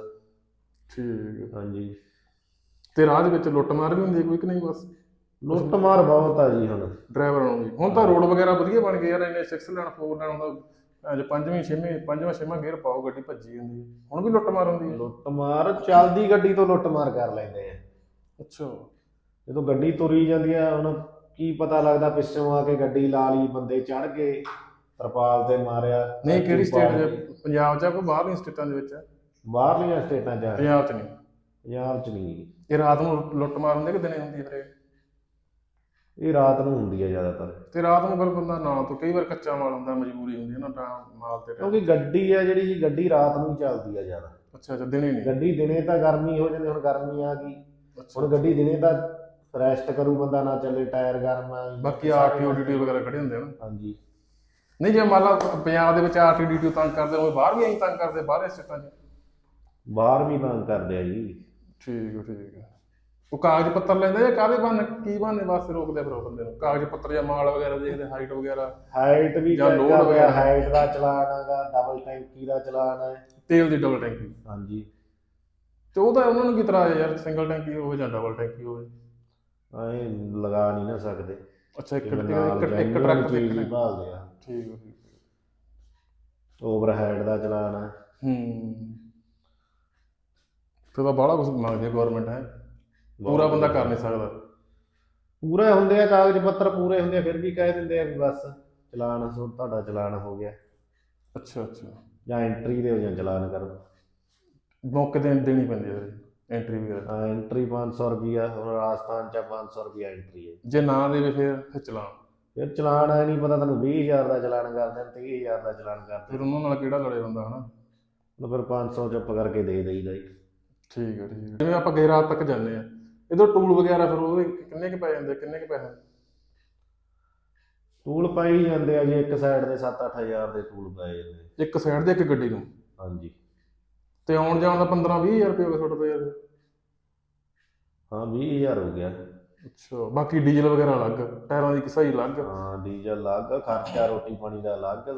ਠੀਕ ਹੈ। ਹਾਂਜੀ। ਤੇ ਰਾਹ ਦੇ ਵਿੱਚ ਲੁੱਟ ਮਾਰ ਵੀ ਹੁੰਦੀ ਹੈ ਕੋਈ ਕਿ ਨਹੀਂ ਬਸ? ਲੁੱਟ ਮਾਰ ਬਹੁਤ ਆ ਜੀ ਹੁਣ। ਡਰਾਈਵਰਾਂ ਨੂੰ ਵੀ ਹੁਣ ਤਾਂ ਰੋਡ ਵਗੈਰਾ ਵਧੀਆ ਬਣ ਗਏ ਯਾਰ ਇਹਨੇ 6 ਲੈਣ 4 ਲੈਣ ਦਾ ਅੱਜ ਪੰਜਵੀਂ ਛੇਵੀਂ ਪੰਜਵਾਂ ਛੇਵਾਂ ਗੇਅਰ ਪਾਓ ਗੱਡੀ ਭੱਜੀ ਹੁੰਦੀ ਹੈ। ਹੁਣ ਵੀ ਲੁੱਟ ਮਾਰ ਹੁੰਦੀ ਹੈ। ਲੁੱਟ ਮਾਰ ਚੱਲਦੀ ਗੱਡੀ ਤੋਂ ਲੁੱਟ ਮਾਰ ਕਰ ਲੈਂਦੇ ਆ। ਅੱਛਾ। ਜਦੋਂ ਗੱਡੀ ਤੁਰੀ ਜਾਂਦੀ ਆ ਹੁਣ ਕੀ ਪਤਾ ਲੱਗਦਾ ਪਿੱਛੋਂ ਆ ਕੇ ਗੱਡੀ ਲਾ ਲਈ ਬੰਦੇ ਚੜ ਗਏ ਤਰਪਾਲ ਤੇ ਮਾਰਿਆ। ਨਹੀਂ ਕਿਹੜੀ ਸਟੇਟ। 'ਚ ਪੰਜਾਬ 'ਚ ਆ ਕੋਈ ਬਾਹਰਲੀਆਂ ਸਟੇਟਾਂ ਦੇ ਵਿੱਚ ਬਾਹਰਲੀਆਂ ਸਟੇਟਾਂ 'ਚ ਆ। ਪੰਜਾਬ 'ਚ ਨਹੀਂ। ਪੰਜਾਬ 'ਚ ਨਹੀਂ। ਇਹ ਰਾਤ ਨੂੰ ਲੁੱਟ ਮਾਰ ਹੁੰਦੀ ਹੈ ਕਿ ਦਿਨੇ ਹੁੰਦੀ ਹੈ ਫਿਰ ਇਹ? ਰਾਤ ਨੂੰ ਹੁੰਦੀ ਆ ਜ਼ਿਆਦਾਤਰ। ਤੇ ਰਾਤ ਨੂੰ ਫਿਰ ਬੰਦਾ ਨਾ ਤੋਂ ਕਈ ਵਾਰ ਕੱਚਾ ਮਾਲ ਹੁੰਦਾ ਮਜਬੂਰੀ ਹੁੰਦੀ ਹੈ ਨਾ ਤਾਂ ਮਾਲ ਤੇ ਟਾਈਮ। ਕਿਉਂਕਿ ਗੱਡੀ ਆ ਜਿਹੜੀ ਜੀ ਗੱਡੀ ਰਾਤ ਨੂੰ ਹੀ ਚੱਲਦੀ ਆ ਜ਼ਿਆਦਾ। ਅੱਛਾ ਅੱਛਾ ਦਿਨੇ ਨਹੀਂ। ਗੱਡੀ ਦਿਨੇ ਤਾਂ ਗਰਮੀ ਹੋ ਜਾਂਦੀ ਹੁਣ ਗਰਮੀ ਆ ਗਈ। ਅੱਛਾ। ਹੁਣ ਗੱਡੀ ਦਿਨੇ ਤਾਂ ਰੈਸਟ ਕਰੂ ਬੰਦਾ ਨਾ ਚੱਲੇ ਟਾਇਰ ਗਰਮ ਆ ਬਾਕੀ ਆਰਟੀਓ ਡੀਟੀ ਵਗੈਰਾ ਖੜੇ ਹੁੰਦੇ ਆ ਨਾ। ਹਾਂਜੀ। ਨਹੀਂ ਜੇ ਮੰਨ ਲਾ ਪੰਜਾਬ ਦੇ ਵਿੱਚ ਆਰਟੀਓ ਤੰਗ ਕਰਦੇ ਹੋਏ ਬਾਹਰ ਵੀ ਐਂ ਤੰਗ ਕਰਦੇ ਬਾਹਰ ਸਟੇਟਾਂ 'ਚ। ਬਾਹਰ ਵੀ ਤੰਗ ਕਰਦੇ ਆ ਜੀ। ਠੀਕ ਹੈ ਠੀਕ ਹੈ। ਉਹ ਕਾਗਜ਼ ਪੱਤਰ ਲੈਂਦੇ ਜਾਂ ਕਾਹਦੇ ਬਹਾਨੇ? ਕੀ ਬਹਾਨੇ ਵਾਸਤੇ ਰੋਕਦੇ ਫਿਰ ਉਹ ਬੰਦੇ ਨੂੰ? ਕਾਗਜ਼ ਪੱਤਰ ਜਾਂ ਮਾਲ ਵਗੈਰਾ ਦੇਖਦੇ ਹਾਈਟ ਵਗੈਰਾ? ਹਾਈਟ ਵੀ ਜਾਂ ਆ ਵਗੈਰਾ। ਹਾਈਟ ਦਾ ਚਲਾਨ ਹੈਗਾ ਡਬਲ ਟੈਂਕੀ ਦਾ ਚਲਾਨ ਹੈ। ਤੇਲ ਦੀ ਡਬਲ ਟੈਂਕੀ। ਹਾਂਜੀ। ਤੇ ਉਹ ਤਾਂ ਉਹਨਾਂ ਨੂੰ ਕੀ ਤਰ੍ਹਾਂ ਯਾਰ ਸਿੰਗਲ ਟੈਂਕੀ ਹੋਵੇ ਜਾਂ ਡਬਲ ਟੈਂਕੀ ਹੋਵੇ? ਐ ਲਗਾ ਨਹੀਂ ਨਾ ਸਕਦੇ। ਅੱਛਾ ਇੱਕ ਇੱਕ ਟਰੱਕ ਤੇ ਇੱਕ ਭਾਲਦੇ ਆ। ਠੀਕ ਹੈ ਠੀਕ ਹੈ। ਓਵਰਹੈਡ ਦਾ ਚਲਾਨ ਹੈ। ਹੂੰ। ਫਿਰ ਤਾਂ ਬਾਹਲਾ ਕੁਝ ਮੰਗਦੀ ਹੈ ਗਵਰਨਮੈਂਟ ਹੈ। ਪੂਰਾ ਬੰਦਾ ਕਰ ਨਹੀਂ ਸਕਦਾ। ਪੂਰੇ ਹੁੰਦੇ ਆ ਕਾਗਜ਼ ਪੱਤਰ ਪੂਰੇ ਹੁੰਦੇ ਆ ਫਿਰ ਵੀ ਕਹਿ ਦਿੰਦੇ ਆ ਵੀ ਬਸ ਚਲਾਨ ਸੋ ਤੁਹਾਡਾ ਚਲਾਨ ਹੋ ਗਿਆ। ਅੱਛਾ ਅੱਛਾ। ਜਾਂ ਐਂਟਰੀ ਦੇ ਹੋ ਜਾਂ ਚਲਾਨ ਕਰੋ ਮੌਕੇ ਤੇ ਦੇਣੀ ਪੈਂਦੀ ਹੈ ਐਂਟਰੀ ਵਗੈਰਾ ਐਂਟਰੀ 500 ਰੁਪਿਆ ਹੁਣ ਰਾਜਸਥਾਨ ਚ 500 ਰੁਪਿਆ ਐਂਟਰੀ ਹੈ। ਜੇ ਨਾ ਦੇਵੇ ਫਿਰ ਫਿਰ ਚਲਾਨ। ਫਿਰ ਚਲਾਨ ਹੈ ਨਹੀਂ ਪਤਾ ਤੁਹਾਨੂੰ 20000 ਦਾ ਚਲਾਨ ਕਰ ਦੇਣ 30000 ਦਾ ਚਲਾਨ ਕਰ ਫਿਰ ਉਹਨਾਂ ਨਾਲ ਕਿਹੜਾ ਲੜੇ ਬੰਦਾ ਹਨਾ? ਦੇਣ ਫਿਰ 500 ਚੁੱਪ ਕਰਕੇ ਦੇ ਦੇਈਦਾ ਜੀ ਠੀਕ ਹੈ ਠੀਕ ਹੈ ਜਿਵੇਂ ਆਪਾਂ ਗਏ ਰਾਤ ਤੱਕ ਜਾਂਦੇ ਆ। ਇਧਰ ਟੂਲ ਵਗੈਰਾ ਫਿਰ ਉਹ ਕਿੰਨੇ ਕੁ ਪੈ ਜਾਂਦੇ ਕਿੰਨੇ ਕੁ ਪੈਸੇ? ਟੂਲ ਪਾਈ ਜਾਂਦੇ ਆ ਜੀ ਇੱਕ ਸਾਈਡ ਦੇ 7-8000 ਦੇ ਟੂਲ ਪਏ ਜਾਂਦੇ ਇੱਕ ਸਾਈਡ ਦੇ ਇੱਕ ਗੱਡੀ ਨੂੰ? ਹਾਂਜੀ। ਤੇ ਆਉਣ ਜਾਣ ਦਾ 15 20000 ਰੁਪਏ ਹੋ ਗਿਆ ਤੁਹਾਡਾ ਤਾਂ? ਯਾਰ ਹਾਂ 20000 ਹੋ ਗਿਆ। ਅੱਛਾ ਬਾਕੀ ਡੀਜ਼ਲ ਵਗੈਰਾ ਅਲੱਗ ਟਾਇਰਾਂ ਦੀ ਕਿਸਾਈ ਅਲੱਗ। ਹਾਂ ਡੀਜ਼ਲ ਅਲੱਗ ਖਰਚਾ ਰੋਟੀ ਪਾਣੀ ਦਾ ਅਲੱਗ।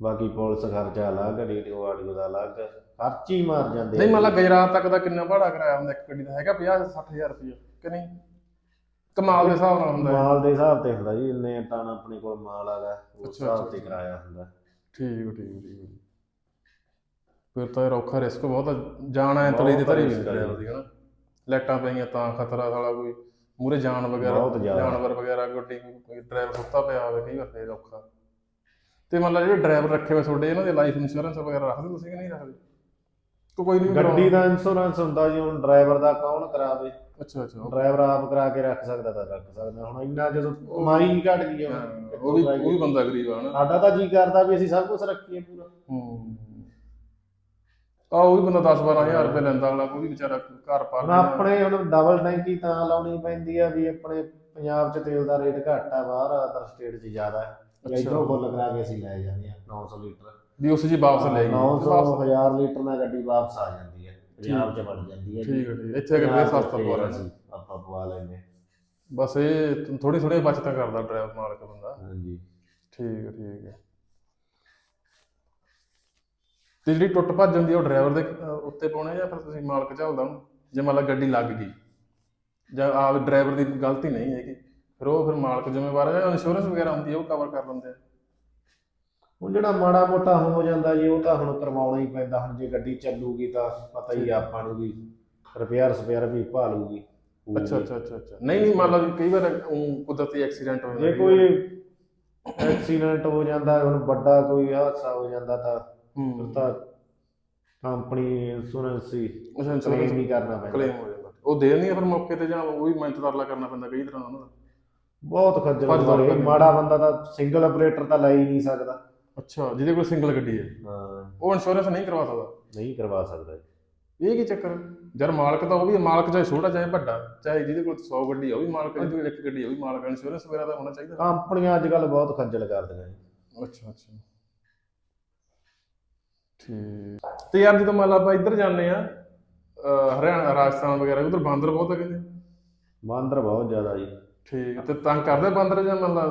ਬਾਕੀ ਪੁਲਿਸ ਖਰਚਾ ਅਲੱਗ ਡੀਟੀਓ ਆਡੀਓ ਦਾ ਅਲੱਗ ਖਰਚ ਹੀ ਮਾਰ ਜਾਂਦੇ ਨਹੀਂ। ਮੰਨ ਲਾ ਗਏ ਰਾਤ ਤੱਕ ਦਾ ਕਿੰਨਾ ਭਾੜਾ ਕਰਾਇਆ ਹੁੰਦਾ ਇੱਕ ਗੱਡੀ ਦਾ ਹੈਗਾ 50 60000 ਰੁਪਏ ਕਿ ਨਹੀਂ ਕਮਾਲ ਦੇ ਹਿਸਾਬ ਨਾਲ ਹੁੰਦਾ ਹੈ ਮਾਲ ਦੇ ਹਿਸਾਬ ਤੇ ਹੁੰਦਾ ਜੀ ਇੰਨੇ ਟਨ ਆਪਣੇ ਕੋਲ ਮਾਲ ਆਗਾ ਉਸ ਹਿਸਾਬ। ਤੇ ਕਰਾਇਆ ਹੁੰਦਾ ਠੀਕ ਹੈ, ਠੀਕ ਹੈ, ਠੀਕ ਹੈ। ਫਿਰ ਤਾਂ ਇਹ ਔਖਾ ਰਿਸਕ ਬਹੁਤ ਆ ਜਾਣਾ ਐ ਤਲੇ ਦੇ ਧਰੀ ਵੀ risk ਆ ਡਰਾਈਵਰ ਦੀ ਹਨਾ ਲਾਈਟਾਂ ਪਈਆਂ ਤਾਂ ਖਤਰਾ ਸਾਲਾ ਕੋਈ ਮੂਰੇ ਜਾਨ ਵਗੈਰਾ। ਜਾਨਵਰ ਵਗੈਰਾ ਗੱਡੀ ਕੋਈ ਡਰਾਈਵਰ ਸੁੱਤਾ ਪਿਆ ਹੋਵੇ ਕਈ ਵਾਰ ਫੇਰ ਔਖਾ ਤੇ ਮੰਨ ਲਾ ਜਿਹੜੇ ਡਰਾਈਵਰ ਰੱਖੇ ਹੋਏ ਤੁਹਾਡੇ ਇਹਨਾਂ ਦੇ ਲਾਈਫ ਇੰਸ਼ੋਰੈਂਸ ਵਗੈਰਾ ਰੱਖਦੇ ਤੁਸੀਂ ਕਿ ਨਹੀਂ ਰੱਖਦੇ? ਕੋ ਕੋਈ ਨਹੀਂ ਗੱਡੀ ਦਾ ਇੰਸ਼ੋਰੈਂਸ ਹੁੰਦਾ ਜੀ ਹੁਣ ਡਰਾਈਵਰ ਦਾ ਕੌਣ ਕਰਾਵੇ? ਅੱਛਾ ਅੱਛਾ। ਡਰਾਈਵਰ ਆਪ ਕਰਾ ਕੇ ਰੱਖ ਸਕਦਾ ਤਾਂ ਰੱਖ ਸਕਦਾ। ਹੁਣ ਇੰਨਾ ਜਦੋਂ ਕਮਾਈ ਹੀ ਘਟ ਗਈ ਹਾਂ, ਉਹ ਵੀ ਉਹ ਵੀ ਬੰਦਾ ਗਰੀਬ ਆ ਹਨਾ। ਸਾਡਾ ਤਾਂ ਜੀ ਕਰਦਾ ਵੀ ਅਸੀਂ ਸਭ ਕੁਝ ਰੱਖੀਏ ਪੂਰਾ। ਹੂੰ। ਆ ਉਹ ਵੀ ਬੰਦਾ 10 12000 ਰੁਪਏ ਲੈਂਦਾ ਅਗਲਾ ਕੋਈ ਵੀ ਵਿਚਾਰਾ ਘਰ ਪਾ ਹੁਣ ਲੈਂਦਾ। ਆਪਣੇ ਹੁਣ ਡਬਲ ਟੈਂਕੀ ਤਾਂ ਲਾਉਣੀ ਪੈਂਦੀ ਆ ਵੀ ਆਪਣੇ ਪੰਜਾਬ 'ਚ ਤੇਲ ਦਾ ਰੇਟ ਘੱਟ ਆ ਬਾਹਰ ਅਦਰ ਸਟੇਟ 'ਚ ਜ਼ਿਆਦਾ। ਹੈ। ਇਧਰੋਂ ਫੁੱਲ ਕਰਾ ਕੇ ਅਸੀਂ ਲੈ ਜਾਂਦੇ ਆ 900 ਲੀਟਰ। ਵੀ ਉਸ ਜੀ ਵਾਪਸ ਲੈ ਗਈ। 900 ਵਾਪਸ- ਹਜ਼ਾਰ ਲੀਟਰ ਨਾਲ ਗੱਡੀ ਵਾਪਸ ਆ ਜਾਂਦੀ ਹੈ ਪੰਜਾਬ 'ਚ ਬਣ ਜਾਂਦੀ ਹੈ ਠੀਕ ਹੈ ਠੀਕ। ਇੱਥੇ ਫੇਰ ਸਸਤਾ ਪਵਾ ਅਸੀਂ ਆਪਾਂ ਪਵਾ ਲੈਂਦੇ ਹਾਂ। ਬਸ ਇਹ ਥੋੜੀ ਥੋੜੀ ਬਚਤਾਂ ਕਰਦਾ ਡਰਾਈਵਰ ਮਾਲਕ ਬੰਦਾ। ਹਾਂਜੀ। ਠੀਕ ਹੈ ਠੀਕ ਹੈ। ਤੇ ਜਿਹੜੀ ਟੁੱਟ ਭੱਜ ਜਾਂਦੀ ਉਹ ਡਰਾਈਵਰ ਦੇ ਉੱਤੇ ਪਾਉਣੇ ਜਾਂ ਫਿਰ ਤੁਸੀਂ ਮਾਲਕ ਝੱਲਦਾ ਉਹਨੂੰ? ਜੇ ਮੰਨ ਲਾ ਗੱਡੀ ਲੱਗ ਗਈ ਜਾਂ ਆਪ ਡਰਾਈਵਰ ਦੀ ਗਲਤੀ ਨਹੀਂ ਹੈਗੀ। ਫਿਰ ਉਹ ਫਿਰ ਮਾਲਕ ਜ਼ਿੰਮੇਵਾਰ ਹੈ ਜਾਂ ਇੰਸ਼ੋਰੈਂਸ ਵਗੈਰਾ ਹੁੰਦੀ ਹੈ ਉਹ ਕਵਰ ਕਰ ਲੈਂਦੇ ਆ। ਹੁਣ ਜਿਹੜਾ ਮਾੜਾ ਮੋਟਾ ਹੋ ਜਾਂਦਾ ਜੀ ਉਹ ਤਾਂ ਹੁਣ ਕਰਵਾਉਣਾ ਹੀ ਪੈਂਦਾ। ਹੁਣ ਜੇ ਗੱਡੀ ਚੱਲੂਗੀ ਤਾਂ ਪਤਾ ਹੀ ਆ ਆਪਾਂ ਨੂੰ ਵੀ ਰਿਪੇਅਰ ਸਪੇਅਰ ਵੀ ਭਾਲੂਗੀ। ਅੱਛਾ ਅੱਛਾ ਅੱਛਾ ਅੱਛਾ। ਨਹੀਂ ਨਹੀਂ ਮੰਨ ਲਾ ਵੀ ਕਈ ਵਾਰ ਊਂ ਕੁਦਰਤੀ ਐਕਸੀਡੈਂਟ ਹੋ ਜੇ ਜਾਂਦਾ ਕੋਈ ਐਕਸੀਡੈਂਟ ਹੋ ਜਾਂਦਾ ਹੁਣ ਵੱਡਾ ਕੋਈ ਹਾਦਸਾ ਹੋ ਜਾਂਦਾ ਤਾਂ ਫਿਰ ਤਾਂ ਕੰਪਨੀ ਇੰਸ਼ੋਰੈਂਸ ਹੀ ਕਲੇਮ ਇੰਸ਼ੋਰੈਂਸ ਹੀ ਕਰਨਾ ਪੈਂਦਾ। ਕਲੇਮ ਹੋ ਜਾਂਦਾ। ਉਹ ਦੇ ਨਹੀਂ ਫਿਰ ਮੌਕੇ ਤੇ ਜਾਂ ਉਹ ਵੀ ਮਿਹਨਤ ਤਰਲਾ ਕਰਨਾ ਪੈਂਦਾ ਕਈ ਤਰ੍ਹਾਂ ਦਾ ਉਹਨਾਂ ਦਾ। ਬਹੁਤ ਖੱਜਲ ਭੱਜ ਦੌੜ ਕਰਨੀ। ਮਾੜਾ ਬੰਦਾ ਤਾਂ ਸਿੰਗਲ ਆਪਰੇਟਰ ਤਾਂ ਲੈ ਹੀ ਨਹੀਂ ਸਕਦਾ। ਅੱਛਾ ਜਿਹਦੇ ਕੋਲ ਸਿੰਗਲ ਗੱਡੀ ਹੈ। ਹਾਂ। ਉਹ ਇੰਸ਼ੋਰੈਂਸ ਨਹੀਂ ਕਰਵਾ ਸਕਦਾ? ਨਹੀਂ ਕਰਵਾ ਸਕਦਾ। ਇਹ ਕੀ ਚੱਕਰ? ਜਦ ਮਾਲਕ ਤਾਂ ਉਹ ਵੀ ਮਾਲਕ ਚਾਹੇ ਛੋਟਾ ਚਾਹੇ ਵੱਡਾ ਚਾਹੇ ਜਿਹਦੇ ਕੋਲ 100 ਗੱਡੀ ਆ ਉਹ ਵੀ ਮਾਲਕ ਜਿਹਦੇ ਕੋਲ ਇੱਕ ਗੱਡੀ ਆ ਉਹ ਵੀ ਮਾਲਕ ਇੰਸ਼ੋਰੈਂਸ ਵਗੈਰਾ ਤਾਂ ਹੋਣਾ ਚਾਹੀਦਾ। ਕੰਪਨੀਆਂ ਅੱਜ ਕੱਲ ਬਹੁਤ ਖੱਜਲ ਕਰਦੀਆਂ ਜੀ। ਅੱਛਾ ਅੱਛਾ। ਠੀਕ। ਤੇ ਯਾਰ ਜਦੋਂ ਮੰਨ ਲਾ ਆਪਾਂ ਇੱਧਰ ਜਾਂਦੇ ਆ ਹਰਿਆਣਾ ਰਾਜਸਥਾਨ ਵਗੈਰਾ ਉਧਰ ਬਾਂਦਰ ਬਹੁਤ ਹੈਗੇ ਨੇ। ਬਾਂਦਰ ਬਹੁਤ ਜ਼ਿਆਦਾ ਜੀ। ਠੀਕ ਤੇ ਤੰਗ ਕਰਦੇ ਬਾਂਦਰ ਜਾਂ ਮੰਨ ਲਾ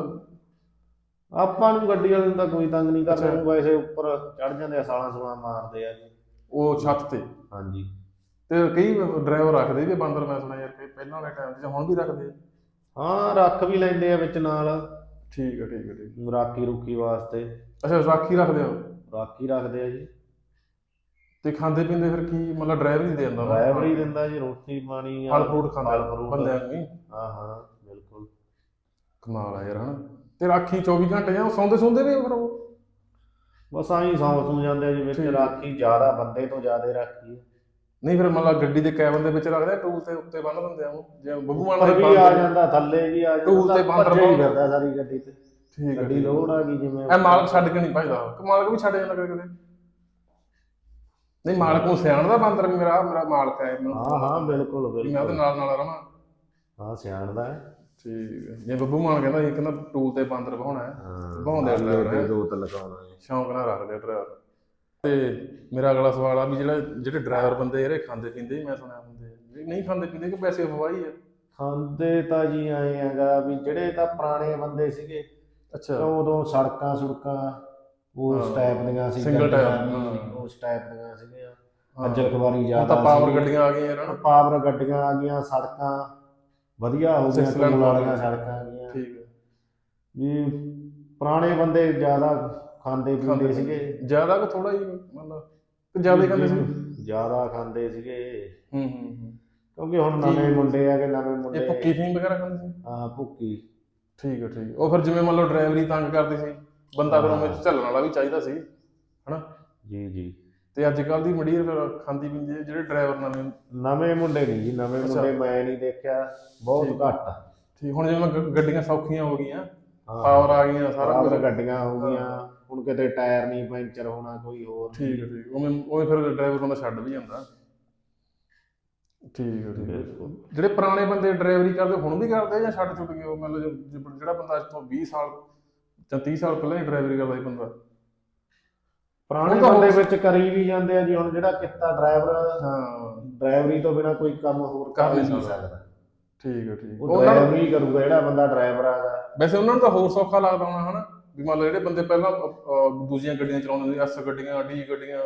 ਆਪਾਂ ਨੂੰ ਗੱਡੀ ਵਾਲੇ ਨੂੰ ਤਾਂ ਕੋਈ ਤੰਗ ਨਹੀਂ ਕਰਦੇ ਅੱਛਾ। ਉਹ ਵੈਸੇ ਉੱਪਰ ਚੜ ਜਾਂਦੇ ਆ ਸਾਲਾਂ ਸੁਲਾਂ ਮਾਰਦੇ ਆ ਜੀ ਉਹ ਛੱਤ ਤੇ ਹਾਂਜੀ ਤੇ ਕਈ ਡਰਾਈਵਰ ਰੱਖਦੇ ਵੀ ਬਾਂਦਰ ਮੈਂ ਸੁਣਿਆ ਯਾਰ ਕਿ ਪਹਿਲਾਂ ਵਾਲੇ ਟਾਈਮ 'ਚ ਹੁਣ ਵੀ ਰੱਖਦੇ ਆ। ਹਾਂ ਰੱਖ ਵੀ ਲੈਂਦੇ ਆ ਵਿੱਚ ਨਾਲ ਠੀਕ ਹੈ ਠੀਕ ਹੈ ਠੀਕ। ਰਾਖੀ ਰੁਕੀ ਵਾਸਤੇ ਅੱਛਾ ਰਾਖੀ ਰੱਖਦੇ ਹੋ ਰਾਖੀ ਰੱਖਦੇ ਆ ਜੀ ਤੇ ਖਾਂਦੇ ਪੀਂਦੇ ਫਿਰ ਕੀ ਮਤਲਬ ਡਰਾਈਵਰ ਹੀ ਦੇ ਦਿੰਦਾ ਉਹਨਾਂ? ਡਰਾਈਵਰ ਹੀ ਦਿੰਦਾ ਜੀ ਰੋਟੀ ਪਾਣੀ ਆ ਫਲ ਫਰੂਟ ਖਾਂਦਾ। ਬੰਦਿਆਂ ਨੂੰ ਹੀ ਹਾਂ ਕਮਾਲ ਆ ਯਾਰ ਹਨਾ? ਤੇ ਰਾਖੀ 24 ਘੰਟੇ ਜਾਂ ਸੌਂਦੇ ਸੌਂਦੇ ਵੀ ਆ ਫਿਰ ਉਹ? ਬਸ ਆਹੀ ਸੌਂ ਸੂ ਜਾਂਦੇ ਆ ਜੀ ਵਿੱਚ ਠੀਕ। ਰਾਖੀ ਜ਼ਿਆਦਾ ਬੰਦੇ ਤੋਂ ਜ਼ਿਆਦਾ ਰਾਖੀ ਹੈ ਨਹੀਂ ਫਿਰ ਮਤਲਬ ਗੱਡੀ ਦੇ ਕੈਬਨ ਦੇ ਵਿੱਚ ਰੱਖਦੇ ਟੂਲ ਤੇ ਉੱਤੇ ਬੰਨ ਦਿੰਦੇ ਆ ਉਹ ਜਿਵੇਂ ਬੱਬੂ ਮਾਨ ਵਾਲੇ ਵੀ ਆ ਜਾਂਦਾ ਥੱਲੇ ਵੀ ਆ ਜਾਂਦਾ ਟੂਲ ਤੇ ਬਾਂਦਰ ਬਹੁਤ- ਫਿਰਦਾ ਸਾਰੀ ਗੱਡੀ ਤੇ। ਠੀਕ ਹੈ ਗੱਡੀ। ਲੋਡ ਆ ਗਈ ਜਿਵੇਂ ਇਹ ਮਾਲਕ ਛੱਡ ਕੇ ਨਹੀਂ ਭਜਦਾ ਮਾਲਕ ਵੀ ਛੱਡ ਜਾਂਦਾ ਕਦੇ ਕਦੇ ਨਹੀਂ ਮਾਲਕ ਨੂੰ ਸਿਆਣਦਾ ਬਾਂਦਰ ਵੀ ਮੇਰਾ ਮੇਰਾ ਮਾਲਕ ਹੈ ਹਾਂ ਹਾਂ ਬਿਲਕੁਲ ਵੀ ਮੈਂ ਉਹਦੇ ਬਿਲਕੁਲ। ਨਾਲ ਨਾਲ ਰਵਾਂ। ਹਾਂ ਸਿਆਣਦਾ ਹੈ। ਠੀਕ ਹੈ। ਜੇ ਬੱਬੂ ਮਾਨ ਕਹਿੰਦਾ ਸੀ ਕਹਿੰਦਾ ਟੂਲ ਤੇ ਬਾਂਦਰ ਬਹਾਉਣਾ ਹੈ ਬਹਾਉਂਦੇ ਹੈਂ? ਦੋ ਤਾਂ ਲਗਾਉਣਾ ਹੈ। ਸ਼ੌਂਕ ਨਾਲ ਰੱਖਦੇ ਆ ਡਰਾਈਵਰ ਤੇ ਮੇਰਾ ਅਗਲਾ ਸਵਾਲ ਆ ਵੀ ਜਿਹੜਾ ਜਿਹੜੇ ਡਰਾਈਵਰ ਬੰਦੇ ਜਿਹੜੇ ਖਾਂਦੇ ਪੀਂਦੇ ਹੀ ਮੈਂ ਸੁਣਿਆ ਹੁੰਦੇ ਨਹੀਂ ਖਾਂਦੇ ਪੀਂਦੇ ਕਿ ਪੈਸੇ ਫਵਾਈ ਆ। ਖਾਂਦੇ ਤਾਂ ਜੀ ਆਏ ਹੈਗਾ ਵੀ ਜਿਹੜੇ ਤਾਂ ਪੁਰਾਣੇ ਬੰਦੇ ਸੀਗੇ ਅੱਛਾ। ਉਦੋਂ ਸੜਕਾਂ ਸੁੜਕਾਂ ਉਸ। ਟਾਈਪ ਦੀਆਂ ਸੀ ਵੀ ਹਾਂ। ਉਸ ਟਾਈਪ ਦੀਆਂ ਸੀਗੀਆਂ। ਖਵਾਰੀ ਹੁਣ ਜ਼ਿਆਦਾ ਤਾਂ ਪਾਵਰ। ਗੱਡੀਆਂ ਆ ਗਈਆਂ ਯਾਰ ਹਨਾ ਪਾਵਰ ਗੱਡੀਆਂ ਆ ਗਈਆਂ ਸੜਕਾਂ ਵਧੀਆ ਹੋ Six lane ਟੂਲ ਵਾਲੀਆਂ। ਸੜਕਾਂ ਆ ਗਈਆਂ ਠੀਕ ਹੈ। ਵੀ ਪੁਰਾਣੇ ਬੰਦੇ ਜ਼ਿਆਦਾ ਖਾਂਦੇ ਪੀਂਦੇ ਸੀਗੇ। ਜ਼ਿਆਦਾ ਕਿ ਥੋੜਾ ਹੀ ਮਤਲਬ ਜ਼ਿਆਦਾ ਖਾਂਦੇ ਸੀ। ਜ਼ਿਆਦਾ ਖਾਂਦੇ ਸੀਗੇ। ਹੂੰ ਹੂੰ ਕਿਉਂਕਿ ਹੁਣ ਨਵੇਂ ਮੁੰਡੇ ਆ ਕਿ ਨਵੇਂ ਇਹ ਮੁੰਡੇ ਭੁੱਕੀ ਫੀਮ ਵਗੈਰਾ ਖਾਂਦੇ ਸੀ? ਹਾਂ ਭੁੱਕੀ। ਠੀਕ ਹੈ ਠੀਕ। ਉਹ ਫਿਰ ਜਿਵੇਂ ਮੰਨ ਲਓ ਡਰਾਈਵਰੀ ਤੰਗ ਕਰਦੀ ਸੀ। ਬੰਦਾ ਫਿਰ ਹਾਂ। ਉਵੇਂ ਝੱਲਣ ਵਾਲਾ ਵੀ ਚਾਹੀਦਾ ਸੀ। ਹਨਾ? ਜੀ ਜੀ। ਤੇ ਅੱਜ ਕੱਲ ਦੀ ਮੰਡੀਰ ਫਿਰ ਖਾਂਦੀ ਪੀਂਦੀ ਹੈ ਜਿਹੜੇ ਡਰਾਈਵਰ ਨਵੇਂ। ਨਵੇਂ ਮੁੰਡੇ ਨਹੀਂ ਜੀ ਨਵੇਂ। ਮੁੰਡੇ ਮੈਂ ਨਹੀਂ ਦੇਖਿਆ ਬਹੁਤ। ਘੱਟ ਆ। ਠੀਕ ਹੁਣ ਜਿਵੇਂ ਗ- ਗੱਡੀਆਂ ਸੌਖੀਆਂ ਹੋ ਗਈਆਂ ਹਾਂ। ਪਾਵਰ ਆ ਗਈਆਂ ਸਾਰਾ ਸਾਰਾ ਕੁਝ ਗੱਡੀਆਂ ਹੋ ਗਈਆਂ ਹੁਣ ਕਿਤੇ ਟਾਇਰ ਨਹੀਂ ਪੈਂਚਰ ਹੋਣਾ ਕੋਈ ਹੋਰ। ਠੀਕ ਹੈ ਠੀਕ ਉਵੇਂ ਉਵੇਂ ਫਿਰ ਡਰਾਈਵਰ ਬੰਦਾ ਛੱਡ ਵੀ ਜਾਂਦਾ। ਠੀਕ ਹੈ ਠੀਕ ਹੈ। ਜਿਹੜੇ ਪੁਰਾਣੇ ਬੰਦੇ ਡਰਾਈਵਰੀ ਕਰਦੇ ਹੁਣ ਵੀ ਕਰਦੇ ਜਾਂ ਛੱਡ ਛੁੱਟ ਗਏ? ਉਹ ਮਤਲਬ ਜੋ- ਜੋ- ਜਿਹੜਾ ਬੰਦਾ ਅੱਜ ਤੋਂ 20 ਸਾਲ ਜਾਂ 30 ਸਾਲ ਪਹਿਲਾਂ ਹੀ ਡਰਾਈਵਰੀ ਕਰਦਾ ਸੀ ਬੰਦਾ। ਪੁਰਾਣੇ ਤਾਂ ਬੰਦੇ ਵਿੱਚ ਕਰੀ ਵੀ ਜਾਂਦੇ ਆ ਜੀ ਹੁਣ ਜਿਹੜਾ ਕਿੱਤਾ ਡਰਾਈਵਰ ਹਾਂ। ਡਰਾਈਵਰੀ ਤੋਂ ਬਿਨਾ ਕੋਈ ਕੰਮ ਹੋਰ ਕਰ ਨਹੀਂ ਸਕਦਾ। ਠੀਕ ਹੈ ਠੀਕ। ਉਹ ਉਹਨਾਂ ਨੂੰ ਡਰਾਈਵਰੀ ਕਰੂਗਾ ਜਿਹੜਾ ਬੰਦਾ ਡਰਾਈਵਰ ਆਗਾ ਵੈਸੇ ਉਹਨਾਂ ਨੂੰ ਤਾਂ ਹੋਰ ਸੌਖਾ ਲੱਗਦਾ ਹੋਣਾ ਹਨਾ? ਵੀ ਮੰਨ ਲਓ ਜਿਹੜੇ ਬੰਦੇ ਪਹਿਲਾਂ ਦੂਜੀਆਂ ਗੱਡੀਆਂ ਚਲਾਉਂਦੇ ਸੀ ਐਸ ਗੱਡੀਆਂ ਡੀ ਗੱਡੀਆਂ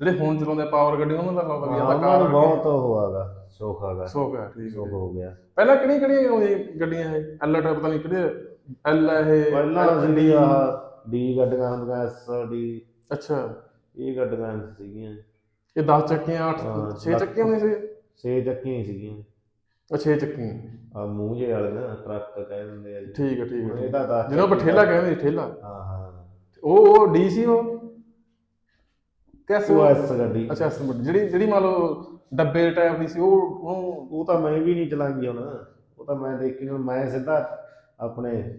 ਜਿਹੜੇ ਹੁਣ ਚਲਾਉਂਦੇ ਪਾਵਰ ਗੱਡੀਆਂ ਉਹਨਾਂ ਦਾ ਲੱਗਦਾ ਵੀ ਆਦਾ ਕਾਰ ਬਹੁਤ ਉਹ ਆਗਾ ਸੁੱਖ ਆਗਾ ਸੌਖ ਹੈ ਠੀਕ ਹੈ ਸੁੱਖ ਹੋ ਗਿਆ। ਪਹਿਲਾਂ ਕਿਹੜੀਆਂ ਕਿਹੜੀਆਂ ਗੱਡੀਆਂ ਇਹ? ਐਲ ਟਾਈਪ ਪਤਾ ਨਹੀਂ ਕਿਹੜੇ ਐਲ ਇਹ ਪਹਿਲਾਂ ਸੀ ਆਹ ਡੀ ਗੱਡੀਆਂ ਹੁੰਦੀਆਂ ਐਸ ਡੀ ਅੱਛਾ। ਇਹ ਗੱਡੀਆਂ ਸੀਗੀਆਂ। ਇਹ 10 ਚੱਕੀਆਂ 8 ਹਾਂ, 6 ਚੱਕੀਆਂ ਹੁੰਦੀਆਂ ਸੀ? ਛੇ ਚੱਕੀਆਂ ਹੀ ਸੀਗੀਆਂ। ਉਹ 6 ਚੱਕੀਆਂ। ਆ ਮੂੰਹ ਜੇ ਵਾਲੇ ਨਾ ਟਰੱਕ ਕਹਿ ਦਿੰਦੇ ਆ। ਜੀ ਠੀਕ ਹੈ ਠੀਕ ਹੈ ਹੁਣ ਹੈ। ਇਹਦਾ ਦੱਸ ਜਿਹਨੂੰ ਆਪਾਂ ਠੇਲਾ ਕਹਿੰਦੇ ਸੀ ਠੇਲਾ। ਹਾਂ ਹਾਂ। ਉਹ ਉਹ ਡੀ ਸੀ ਉਹ? ਕੈਸੇ ਉਹ? ਐਸ ਗੱਡੀ। ਅੱਛਾ ਐਸ ਜਿਹੜੀ ਜਿਹੜੀ ਮੰਨ ਲਓ ਡੱਬੇ ਟਾਈਪ ਦੀ ਸੀ ਉਹ ਉਹਨੂੰ ਉਹ ਤਾਂ ਮੈਂ ਵੀ ਨਹੀਂ ਚਲਾਈ ਹੁਣ। ਉਹ ਤਾਂ ਮੈਂ ਦੇਖੀ ਹੁਣ ਮੈਂ ਸਿੱਧਾ ਆਪਣੇ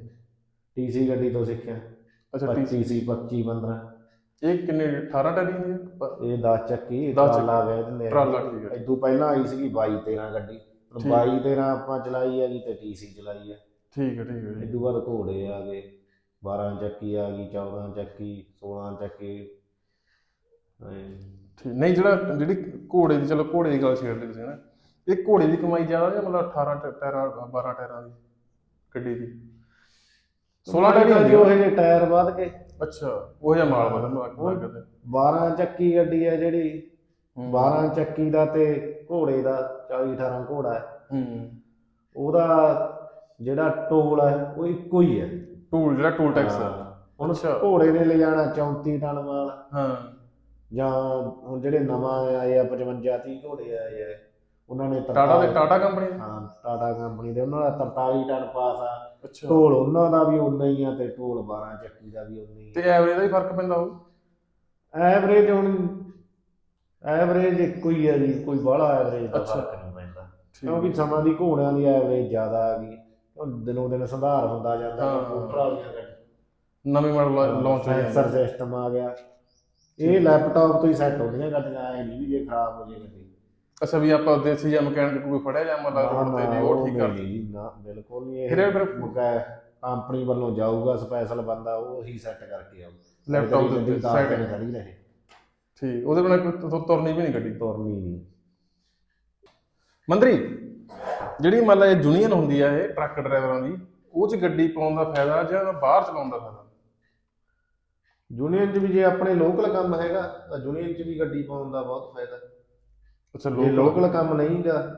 ਟੀਸੀ ਗੱਡੀ ਤੋਂ ਸਿੱਖਿਆ। ਅੱਛਾ ਟੀ 25 ਸੀ 25 15 ਇਹ ਕਿੰਨੇ 18 ਟਾਇਰ ਦੀ ਹੈ ਇਹ 10 ਚੱਕੀ ਦਸ ਟਰਾਲਾ ਵੇ ਦਿੰਦੇ ਆ। ਟਰਾਲਾ ਠੀਕ ਹੈ ਇਦੋਂ ਪਹਿਲਾਂ ਆਈ ਸੀਗੀ 22 13 ਗੱਡੀ। ਠੀਕ। 22 13 ਆਪਾਂ ਚਲਾਈ ਹੈਗੀ ਤੇ ਟੀਸੀ ਚਲਾਈ ਹੈ ਠੀਕ ਹੈ ਠੀਕ ਹੈ ਜੀ। ਇਦੋਂ ਬਾਅਦ ਘੋੜੇ ਆ ਗਏ। 12 ਚੱਕੀ ਆ ਗਈ 14 ਚੱਕੀ 16 ਚੱਕੀ। ਐਂ। ਠੀਕ। ਨਹੀਂ ਜਿਹੜਾ ਜਿਹੜੀ ਘੋੜੇ ਦੀ ਚਲੋ ਘੋੜੇ ਦੀ ਗੱਲ ਛੇੜ ਲਈ ਤੁਸੀਂ ਨਾ ਇਹ ਘੋੜੇ ਦੀ ਕਮਾਈ ਜ਼ਿਆਦਾ ਜਾਂ ਮਤਲਬ 18 ਟਾ- ਟਾਇਰਾਂ 12 ਟਾਇਰਾਂ ਦੀ ਗੱਡੀ ਦੀ? 16 ਟਾਇਰ ਹੀ ਜੀ ਹੁੰਦੀ ਉਹ ਆ। ਜਿਹੇ ਟਾਇਰ ਵੱਧ ਕੇ ਅੱਛਾ ਉਹ ਜਿਹਾ ਮਾਲ ਲੱਗ ਉਹ- ਲੱਗਦਾ 12 ਚੱਕੀ ਗੱਡੀ ਹੈ ਜਿਹੜੀ 12 ਚੱਕੀ ਦਾ ਤੇ ਘੋੜੇ ਦਾ 40 18 ਘੋੜਾ ਹੈ। ਹੂੰ। ਉਹਦਾ ਜਿਹੜਾ ਟੋਲ ਹੈ ਉਹ ਇੱਕੋ ਹੀ ਹੈ। ਟੂਲ ਜਿਹੜਾ ਟੂਲ ਟੈਕਸ ਹਾਂ। ਹੁਣ ਅੱਛਾ। ਘੋੜੇ ਨੇ ਲਿਜਾਣਾ 34 ਟਨ ਮਾਲ। ਹਾਂ। ਜਾਂ ਹੁਣ ਜਿਹੜੇ ਨਵਾਂ ਆਏ ਆ 55 30 ਘੋੜੇ ਆਏ ਆ। ਉਹਨਾਂ ਨੇ ਟਾਟਾ ਦੇ 43 ਟਾਟਾ ਕੰਪਨੀ ਦੇ? ਹਾਂ ਟਾਟਾ ਕੰਪਨੀ ਦੇ। ਉਹਨਾਂ ਦਾ 43 ਟਨ ਪਾਸ ਆ। ਅੱਛਾ। ਢੋਲ ਉਹਨਾਂ ਦਾ ਵੀ ਉਨਾ ਹੀ ਆ ਤੇ ਢੋਲ 12 ਚੱਕੀ ਦਾ ਵੀ ਉਨਾ ਹੀ ਤੇ ਐਵਰੇਜ ਦਾ ਹੀ ਫ਼ਰਕ ਪੈਂਦਾ ਉਹ ਐਵਰੇਜ ਹੁਣ ਐਵਰੇਜ ਇੱਕੋ ਹੀ ਆ ਜੀ ਕੋਈ ਬਾਹਲਾ ਐਵਰੇਜ ਦਾ। ਫ਼ਰਕ ਨਹੀਂ ਪੈਂਦਾ। ਕਿਉਂਕਿ ਸਮਾਂ ਦੀ ਘੋੜਿਆਂ ਦੀ ਐਵਰੇਜ ਜ਼ਿਆਦਾ ਆ ਗਈ। ਦਿਨੋਂ ਦਿਨ ਸੁਧਾਰ ਹੁੰਦਾ ਜਾਂਦਾ ਹਾਂ। ਕੰਪਿਊਟਰ ਵਾਲੀਆਂ ਗੱਡੀਆਂ। ਨਵੀਂ ਮਾਡਲ ਲਾਂਚ ਹੋਈ ਸੈਂਸਰ ਸਿਸਟਮ ਆ ਗਿਆ। ਇਹ ਲੈਪਟਾਪ ਤੋਂ ਹੀ ਸੈੱਟ ਹੁੰਦੀਆਂ ਗੱਡੀਆਂ ਐ ਨਹੀਂ ਵੀ ਜੇ ਖਰਾਬ ਹੋ ਜੇ ਅੱਛਾ ਵੀ ਆਪਾਂ ਦੇਸੀ ਜਾਂ ਮਕੈਨਿਕ ਕੋਈ ਫੜਿਆ ਜਾਂ ਮਤਲਬ ਰੋਡ ਤੇ ਵੀ ਉਹ ਠੀਕ ਕਰ ਜੀ, ਨਾ ਬਿਲਕੁਲ ਨਹੀਂ ਇਹ ਫਿਰ ਫਿਰ ਕੰਪਨੀ ਵੱਲੋਂ ਜਾਊਗਾ ਸਪੈਸ਼ਲ ਬੰਦਾ ਉਹ ਹੀ ਸੈੱਟ ਕਰਕੇ ਆਊ। ਲੈਪਟਾਪ ਦੇ ਉੱਤੇ ਸਾਈਡ ਖੜੀ ਰਹੇ। ਠੀਕ ਉਹਦੇ ਬਿਨਾਂ ਕੋਈ ਤੁ- ਤੁਰਨੀ ਵੀ ਨਹੀਂ ਗੱਡੀ। ਤੁਰਨੀ ਨਹੀਂ। ਮੰਤਰੀ ਜਿਹੜੀ ਮੰਨ ਲਾ ਇਹ ਯੂਨੀਅਨ ਹੁੰਦੀ ਆ ਇਹ ਟਰੱਕ ਡਰਾਈਵਰਾਂ ਦੀ ਉਹ ਚ ਗੱਡੀ ਪਾਉਣ ਦਾ ਫਾਇਦਾ ਜਾਂ ਬਾਹਰ ਚਲਾਉਣ ਦਾ ਫਾਇਦਾ? ਯੂਨੀਅਨ 'ਚ ਵੀ ਜੇ ਆਪਣੇ ਲੋਕਲ ਕੰਮ ਹੈਗਾ ਤਾਂ ਯੂਨੀਅਨ 'ਚ ਵੀ ਗੱਡੀ ਪਾਉਣ ਦਾ ਬਹੁਤ ਫਾਇਦਾ। ਅੱਛਾ ਜੇ ਲੋਕਲ ਕੰਮ ਨਹੀਂਗਾ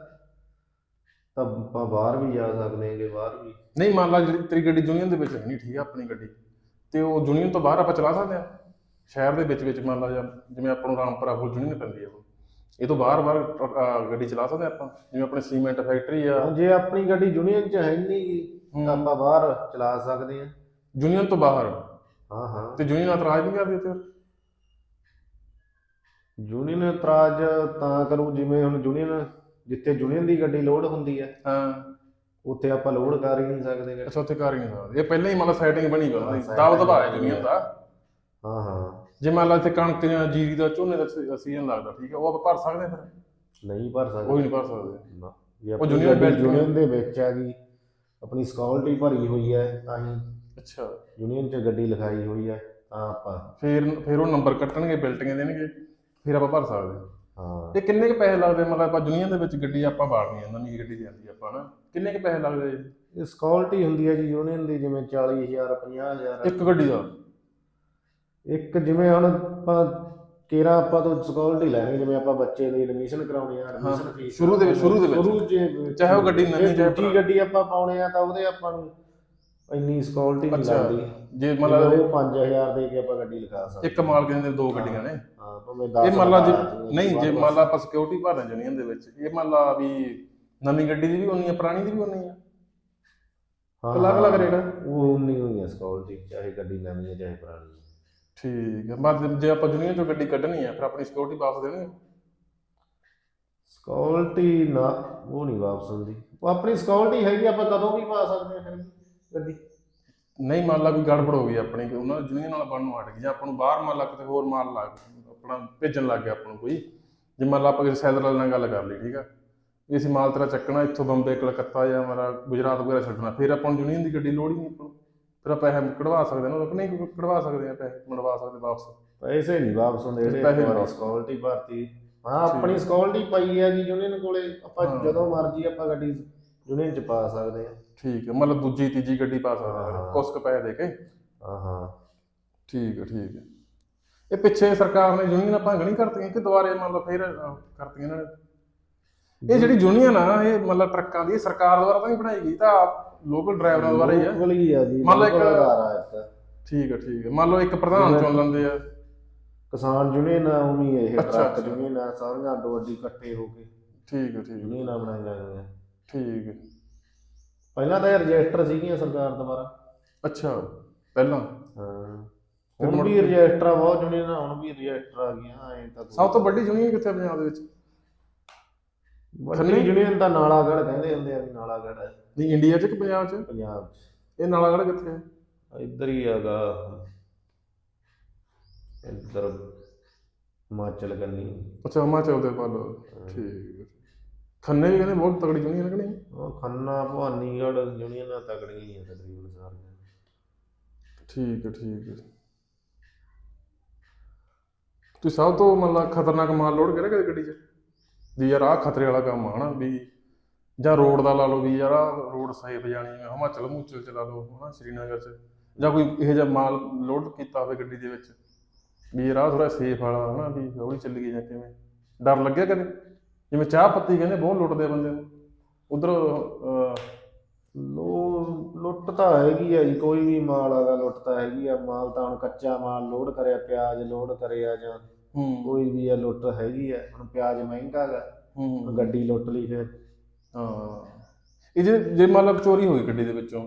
ਤਾਂ ਆਪਾਂ ਬਾਹਰ ਵੀ ਜਾ ਸਕਦੇ ਹੈਗੇ ਬਾਹਰ ਵੀ। ਨਹੀਂ ਮੰਨ ਲਾ ਜਿਹੜੀ ਤੇਰੀ ਗੱਡੀ ਯੂਨੀਅਨ ਦੇ ਵਿੱਚ ਹੈ ਨਹੀਂ ਠੀਕ ਆ ਆਪਣੀ ਗੱਡੀ। ਤੇ ਉਹ ਯੂਨੀਅਨ ਤੋਂ ਬਾਹਰ ਆਪਾਂ ਚਲਾ ਸਕਦੇ ਆ ਸ਼ਹਿਰ ਦੇ ਵਿੱਚ ਵਿੱਚ ਮੰਨ ਲਾ ਜਾਂ ਜਿਵੇਂ ਆਪਾਂ ਨੂੰ ਰਾਮਪੁਰਾ ਕੋਲ ਯੂਨੀਅਨ ਪੈਂਦੀ ਆ ਉਹ। ਇਹ ਤੋਂ ਬਾਹਰ ਬਾਹਰ ਗੱਡੀ ਚਲਾ ਸਕਦੇ ਆਪਾਂ। ਜਿਵੇਂ ਆਪਣੇ ਸੀਮੈਂਟ ਫੈਕਟਰੀ ਆ। ਜੇ ਆਪਣੀ ਗੱਡੀ ਯੂਨੀਅਨ 'ਚ ਹੈ ਨਹੀਂ ਤਾਂ। ਆਪਾਂ ਬਾਹਰ ਚਲਾ ਸਕਦੇ ਹਾਂ। ਯੂਨੀਅਨ ਤੋਂ ਬਾਹਰ। ਹਾਂ ਹਾਂ। ਤੇ ਯੂਨੀਅਨ ਇਤਰਾਜ਼ ਨਹੀਂ ਕਰਦੀ ਤੇ ਯੂਨੀਅਨ ਇਤਰਾਜ਼ ਤਾਂ ਕਰੂ ਜਿਵੇਂ ਹੁਣ ਯੂਨੀਅਨ ਜਿੱਥੇ ਯੂਨੀਅਨ ਦੀ ਗੱਡੀ ਲੋਡ ਹੁੰਦੀ ਹੈ ਹਾਂ। ਉੱਥੇ ਆਪਾਂ ਲੋਡ ਕਰ ਹੀ ਨਹੀਂ ਸਕਦੇ ਗੱਡੀ। ਅੱਛਾ ਉੱਥੇ ਕਰ ਹੀ ਨਹੀਂ ਸਕਦੇ। ਇਹ ਪਹਿਲਾਂ ਹੀ ਮੰਨ ਲਾ ਸੈਟਿੰਗ ਬਣੀ ਹਾਂ, ਹੋਈ setting ਦਬ ਦਬਾ ਹੈ ਬਣੀ ਯੂਨੀਅਨ ਦਾ ਹਾਂ ਹਾਂ। ਜੇ ਮੰਨ ਲਾ ਇੱਥੇ ਕਣਕ ਜਾਂ ਜੀਰੀ ਦਾ ਝੋਨੇ ਦਾ ਸੀਜ਼ਨ ਲੱਗਦਾ ਠੀਕ ਹੈ ਉਹ ਆਪਾਂ ਭਰ ਸਕਦੇ ਹਾਂ ਫਿਰ? ਨਹੀਂ ਭਰ ਉਹ ਸਕਦੇ ਹੀ ਨਹੀਂ ਭਰ ਸਕਦੇ। ਨਾ। ਜੇ ਉਹ ਆਪਣੀ union ਗੱਡੀ belt ਯੂਨੀਅਨ ਦੇ ਵਿੱਚ ਆ ਗਈ ਆਪਣੀ ਸਕਿਉਰਟੀ ਭਰੀ ਹੋਈ ਹੈ ਤਾਂ ਹੀ ਅੱਛਾ। ਯੂਨੀਅਨ 'ਚ ਗੱਡੀ ਲਿਖਾਈ ਹੋਈ ਹੈ ਤਾਂ ਆਪਾਂ ਫਿਰ ਫਿਰ ਉਹ ਨੰਬਰ ਕੱਟਣਗੇ ਬਿਲਟਿੰਗ ਦੇਣਗੇ। ਫਿਰ ਆਪਾਂ ਭਰ ਸਕਦੇ ਹਾਂ। ਹਾਂ। ਇਹ ਕਿੰਨੇ ਕੁ ਪੈਸੇ ਲੱਗਦੇ? ਮਤਲਬ ਆਪਾਂ ਦੁਨੀਆ ਦੇ ਵਿੱਚ ਗੱਡੀ ਆਪਾਂ ਬਾੜਨੀ ਹੈ ਨਵੀਂ ਗੱਡੀ ਜਾਂਦੀ ਆਪਾਂ ਨਾ ਕਿੰਨੇ ਕੁ ਪੈਸੇ ਲੱਗਦੇ ਇਹ ਸਕਿਉਰਟੀ ਹੁੰਦੀ ਹੈ ਜੀ ਯੂਨੀਅਨ ਦੀ ਜਿਵੇਂ 40000 50000 ਇੱਕ ਗੱਡੀ ਦਾ? ਇੱਕ ਜਿਵੇਂ ਹੁਣ ਆਪਾਂ ਕੇਰਾ ਆਪਾਂ ਤੋਂ ਸਕਿਉਰਟੀ ਲੈਣੀ ਜਿਵੇਂ ਆਪਾਂ ਬੱਚੇ ਦੀ ਐਡਮਿਸ਼ਨ ਕਰਾਉਣੀ ਆ ਐਡਮਿਸ਼ਨ ਫੀਸ ਸ਼ੁਰੂ ਦੇ ਵਿੱਚ- ਸ਼ੁਰੂ ਦੇ ਵਿੱਚ। ਸ਼ੁਰੂ ਚਾਹੇ ਉਹ ਗੱਡੀ ਨਵੀਂ, ਜੇ ਚਾਹੇ ਦੂਜੀ ਗੱਡੀ ਆਪਾਂ ਪਾਉਣੇ ਆ ਤਾਂ ਉਹਦੇ ਆਪਾਂ ਨੂੰ ਇੰਨੀ ਸਕਿਉਰਟੀ ਨਹੀਂ ਅੱਛਾ। ਲੱਗਦੀ। ਜੇ ਮਤਲਬ ਮਤਲਬ ਉਹ 5000 ਦੇ ਕੇ ਆਪਾਂ ਗੱਡੀ ਲਿਖਾ ਸਕਦੇ ਇੱਕ ਮਾਲਕ ਦੇ ਦੋ ਗੱਡੀਆਂ ਨੇ। ਹਾਂ ਭਾਵੇਂ 10 ਇਹ ਮੰਨ ਲਾ ਜੇ ਨਹੀਂ ਜੇ ਮੰਨ ਲਾ ਆਪਾਂ ਸਿਕਿਉਰਿਟੀ ਭਰਨਾ ਯੂਨੀਅਨ ਦੇ ਵਿੱਚ ਇਹ ਮੰਨ ਲਾ ਵੀ ਨਵੀਂ ਗੱਡੀ ਦੀ ਵੀ ਉਨੀ ਹੈ ਪੁਰਾਣੀ ਦੀ ਵੀ ਉਨੀ ਹੈ ਅਲੱਗ-ਅਲੱਗ ਰੇਟ ਆ? ਉਹ ਉਨੀ ਹੋਈ ਹੈ ਸਕਿਉਰਟੀ ਚਾਹੇ ਗੱਡੀ ਨਵੀਂ ਹੈ ਚਾਹੇ ਪੁਰਾਣੀ ਹੈ ਠੀਕ ਹੈ ਬਾਅਦ ਜੇ ਆਪਾਂ ਜੁਨੀਅਰ ਚੋਂ ਗੱਡੀ ਕੱਢਣੀ ਹੈ ਫਿਰ ਆਪਣੀ ਸਿਕਿਉਰਿਟੀ ਵਾਪਸ ਦੇਣਗੇ ਸਕਿਉਰਟੀ ਨਾ ਉਹ ਨਹੀਂ ਵਾਪਸ ਹੁੰਦੀ। ਉਹ ਆਪਣੀ ਸਕਿਉਰਟੀ ਹੈਗੀ ਆਪਾਂ ਕਦੋਂ ਵੀ ਪਾ ਸਕਦੇ ਹਾਂ ਫਿਰ। ਗੱਡੀ? ਨਹੀਂ ਮੰਨ ਲਾ ਕੋਈ ਗੜਬੜ ਹੋ ਗਈ ਆਪਣੀ ਕਿ ਉਹਨਾਂ ਜੁਨੀਅਰ ਨਾਲ ਬਣਨ ਨੂੰ ਹਟ ਗਈ ਜਾਂ ਆਪਾਂ ਨੂੰ ਬਾਹਰ ਮੰਨ ਲਾ ਕਿਤੇ ਹੋਰ ਮਾਲ ਲੱਗ ਆਪਣਾ ਭੇਜਣ ਲੱਗ ਗਿਆ ਆਪਾਂ ਨੂੰ ਕੋਈ। ਜੇ ਮੰਨ ਲਾ ਆਪਾਂ ਕਿਸੇ ਸੈਲਰ ਵਾਲੇ ਨਾਲ ਗੱਲ ਕਰ ਲਈ ਠੀਕ ਆ? ਵੀ ਅਸੀਂ ਮਾਲ ਤੇਰਾ ਚੱਕਣਾ ਇੱਥੋਂ ਬੰਬੇ ਕਲਕੱਤਾ ਜਾਂ ਮੇਰਾ ਗੁਜਰਾਤ ਵਗੈਰਾ ਛੱਡਣਾ ਫਿਰ ਆਪਾਂ ਨੂੰ ਜੁਨੀਅਰ ਦੀ ਗੱਡੀ ਲੋੜ ਹੀ ਨਹੀਂ ਆਪਾਂ ਨੂੰ। ਫਿਰ ਆਪਾਂ ਪੈਸੇ ਕਢਵਾ ਸਕਦੇ ਨਾ ਨਹੀਂ ਕੋਈ ਕਢਵਾ ਸਕਦੇ ਆ ਪੈਸੇ ਮੜਵਾ ਸਕਦੇ ਵਾਪਸ। ਪੈਸੇ ਨਹੀਂ ਵਾਪਸ ਹੁੰਦੇ ਜਿਹੜੇ ਪੈਸੇ। ਸਕਿਉਰਟੀ ਭਰਤੀ। ਹਾਂ ਆਪਣੀ ਸਕਿਉਰਟੀ ਪਈ ਹੈ ਜੀ ਯੂਨੀਅਨ ਕੋਲੇ। ਆਪਾਂ। ਜਦੋਂ ਮਰਜ਼ੀ ਆਪਾਂ ਗੱਡੀ ਯੂਨੀਅਨ ਚ ਪਾ ਸਕਦੇ ਹਾਂ। ਠੀਕ ਹੈ ਮਤਲਬ ਦੂਜੀ ਤੀਜੀ ਗੱਡੀ ਪਾ ਸਕਦੇ ਹਾਂ। ਕੁਛ ਕੁ ਪੈਸੇ ਦੇ ਕੇ ਹਾਂ ਹਾਂ। ਠੀਕ ਹੈ ਠੀਕ ਹੈ। ਇਹ ਪਿੱਛੇ ਸਰਕਾਰ ਨੇ ਯੂਨੀਅਨ ਭੰਗ ਨਹੀਂ ਕਰਤੀਆਂ ਕਿ ਦੁਬਾਰੇ ਮੰਨ ਲਓ ਫਿਰ ਅਹ, ਕਰਤੀਆਂ ਇਹਨਾਂ ਨੇ? ਇਹ ਜਿਹੜੀ ਯੂਨੀਅਨ ਆ ਇਹ ਮਤਲਬ ਟਰੱਕਾਂ ਦੀ ਇਹ ਸਰਕਾਰ ਦੁਆਰਾ ਤਾਂ ਨਹੀਂ ਬਣਾਈ ਗਈ ਤਾਂ ਲੋਕਲ ਡਰਾਈਵਰਾਂ ਦੁਆਰਾ ਹੀ ਆ। ਲੋਕਲ ਹੀ ਆ ਜੀ ਮੰਨ ਲਓ ਇੱਕ- ਲੋਕਲ ਅਦਾਰਾ ਹੈ ਇੱਕ। ਠੀਕ ਹੈ ਠੀਕ ਹੈ। ਮੰਨ ਲਓ ਇੱਕ ਪ੍ਰਧਾਨ ਚੁਣ ਲੈਂਦੇ ਆ। ਕਿਸਾਨ ਯੂਨੀਅਨ ਆ ਉਮੀ ਇਹ ਅੱਛਾ, ਟਰੱਕ ਅੱਛਾ। ਯੂਨੀਅਨ ਆ ਸਾਰੀਆਂ ਅੱਡੋ ਅੱਡੀ ਇਕੱਠੇ ਹੋ ਕੇ ਠੀਕ ਹੈ ਠੀਕ ਹੈ। ਯੂਨੀਅਨਾਂ ਬਣਾਈਆਂ ਗਈਆਂ ਠੀਕ ਹੈ। ਪਹਿਲਾਂ ਤਾਂ ਇਹ ਰਜਿਸਟਰ ਸੀਗੀਆਂ ਸਰਕਾਰ ਦੁਆਰਾ। ਅੱਛਾ ਪਹਿਲਾਂ? ਹਾਂ। ਹੁਣ ਵੀ ਰਜਿਸਟਰ ਆ ਬਹੁਤ ਯੂਨੀਅਨ ਹੁਣ ਵੀ ਰਜਿਸਟਰ ਆ ਗਈਆਂ ਐਂ ਤਾਂ ਸਭ ਤੋਂ ਵੱਡੀ ਯੂਨੀਅਨ ਕਿੱਥੇ ਪੰਜਾਬ ਦੇ ਵਿੱਚ? ਵੱਡੀ? ਯੂਨੀਅਨ ਤਾਂ ਨਾਲਾਗੜ੍ਹ ਕਹਿੰਦੇ ਹੁੰਦੇ ਆ ਵੀ ਹੈ। ਨਹੀਂ ਇੰਡੀਆ 'ਚ ਕਿ ਪੰਜਾਬ 'ਚ? ਪੰਜਾਬ 'ਚ। ਇਹ ਨਾਲਾਗੜ ਕਿੱਥੇ ਹੈ? ਇੱਧਰ ਹੀ ਹੈਗਾ। ਇੱਧਰ ਹਿਮਾਚਲ ਕੰਨੀ। ਅੱਛਾ ਹਿਮਾਚਲ ਦੇ ਵੱਲ। ਠੀਕ ਖੰਨੇ ਵੀ ਕਹਿੰਦੇ ਬਹੁਤ ਤਗੜੀ ਯੂਨੀਅਨ ਹੈ ਕਿ ਨਹੀਂ? ਉਹ ਖੰਨਾ ਭਵਾਨੀਗੜ੍ਹ ਯੂਨੀਅਨਾਂ ਤਕੜੀਆਂ ਹੀ ਆ ਤਕਰੀਬਨ ਸਾਰੀਆਂ। ਠੀਕ ਹੈ ਠੀਕ ਹੈ। ਤੁਸੀਂ ਸਭ ਤੋਂ ਮਤਲਬ ਖਤਰਨਾਕ ਮਾਲ ਲੋਡ ਕਰਿਆ ਕਦੇ ਗੱਡੀ 'ਚ? ਵੀ ਯਾਰ ਆਹ ਖਤਰੇ ਵਾਲਾ ਕੰਮ ਆ ਹਨਾ ਵੀ ਜਾਂ ਰੋਡ ਦਾ ਲਾ ਲਓ ਵੀ ਯਾਰ ਆਹ ਰੋਡ ਸੇਫ ਜਾਣੀ ਹੈ ਹਿਮਾਚਲ ਮੂਚਲ ਚ ਲਾ ਲਓ ਹਨਾ ਸ਼੍ਰੀਨਗਰ ਚ। ਜਾਂ ਕੋਈ ਇਹੋ ਜਿਹਾ ਮਾਲ ਲੋਡ ਕੀਤਾ ਹੋਵੇ ਗੱਡੀ ਦੇ ਵਿੱਚ ਵੀ ਯਾਰ ਆਹ ਥੋੜਾ ਸੇਫ ਵਾਲਾ ਹਨਾ ਵੀ ਹੌਲੀ ਚੱਲੀ ਗਈ ਜਾਂ ਕਿਵੇਂ? ਡਰ ਲੱਗਿਆ ਕਦੇ? ਜਿਵੇਂ ਚਾਹ ਪੱਤੀ ਕਹਿੰਦੇ ਬਹੁਤ ਲੁੱਟਦੇ ਆ ਬੰਦੇ ਨੂੰ। ਉਧਰ ਲੋ ਲੁੱਟ ਤਾਂ ਹੈਗੀ ਆ ਜੀ ਕੋਈ ਵੀ ਮਾਲ ਆਗਾ ਲੁੱਟ ਤਾਂ ਹੈਗੀ ਆ। ਮਾਲ ਤਾਂ ਹੁਣ ਕੱਚਾ ਮਾਲ ਲੋਡ ਕਰਿਆ ਪਿਆਜ਼ ਲੋਡ ਕਰਿਆ ਜਾਂ ਹੂੰ। ਕੋਈ ਵੀ ਆ ਲੁੱਟ ਹੈਗੀ ਆ। ਹੁਣ ਪਿਆਜ਼ ਮਹਿੰਗਾ ਗਾ ਹੂੰ ਗੱਡੀ ਲੁੱਟ ਲਈ ਫਿਰ। ਹਾਂ। ਇਹ ਜੇ ਜੇ ਮਤਲਬ ਚੋਰੀ ਹੋਈ ਗੱਡੀ ਦੇ ਵਿੱਚੋਂ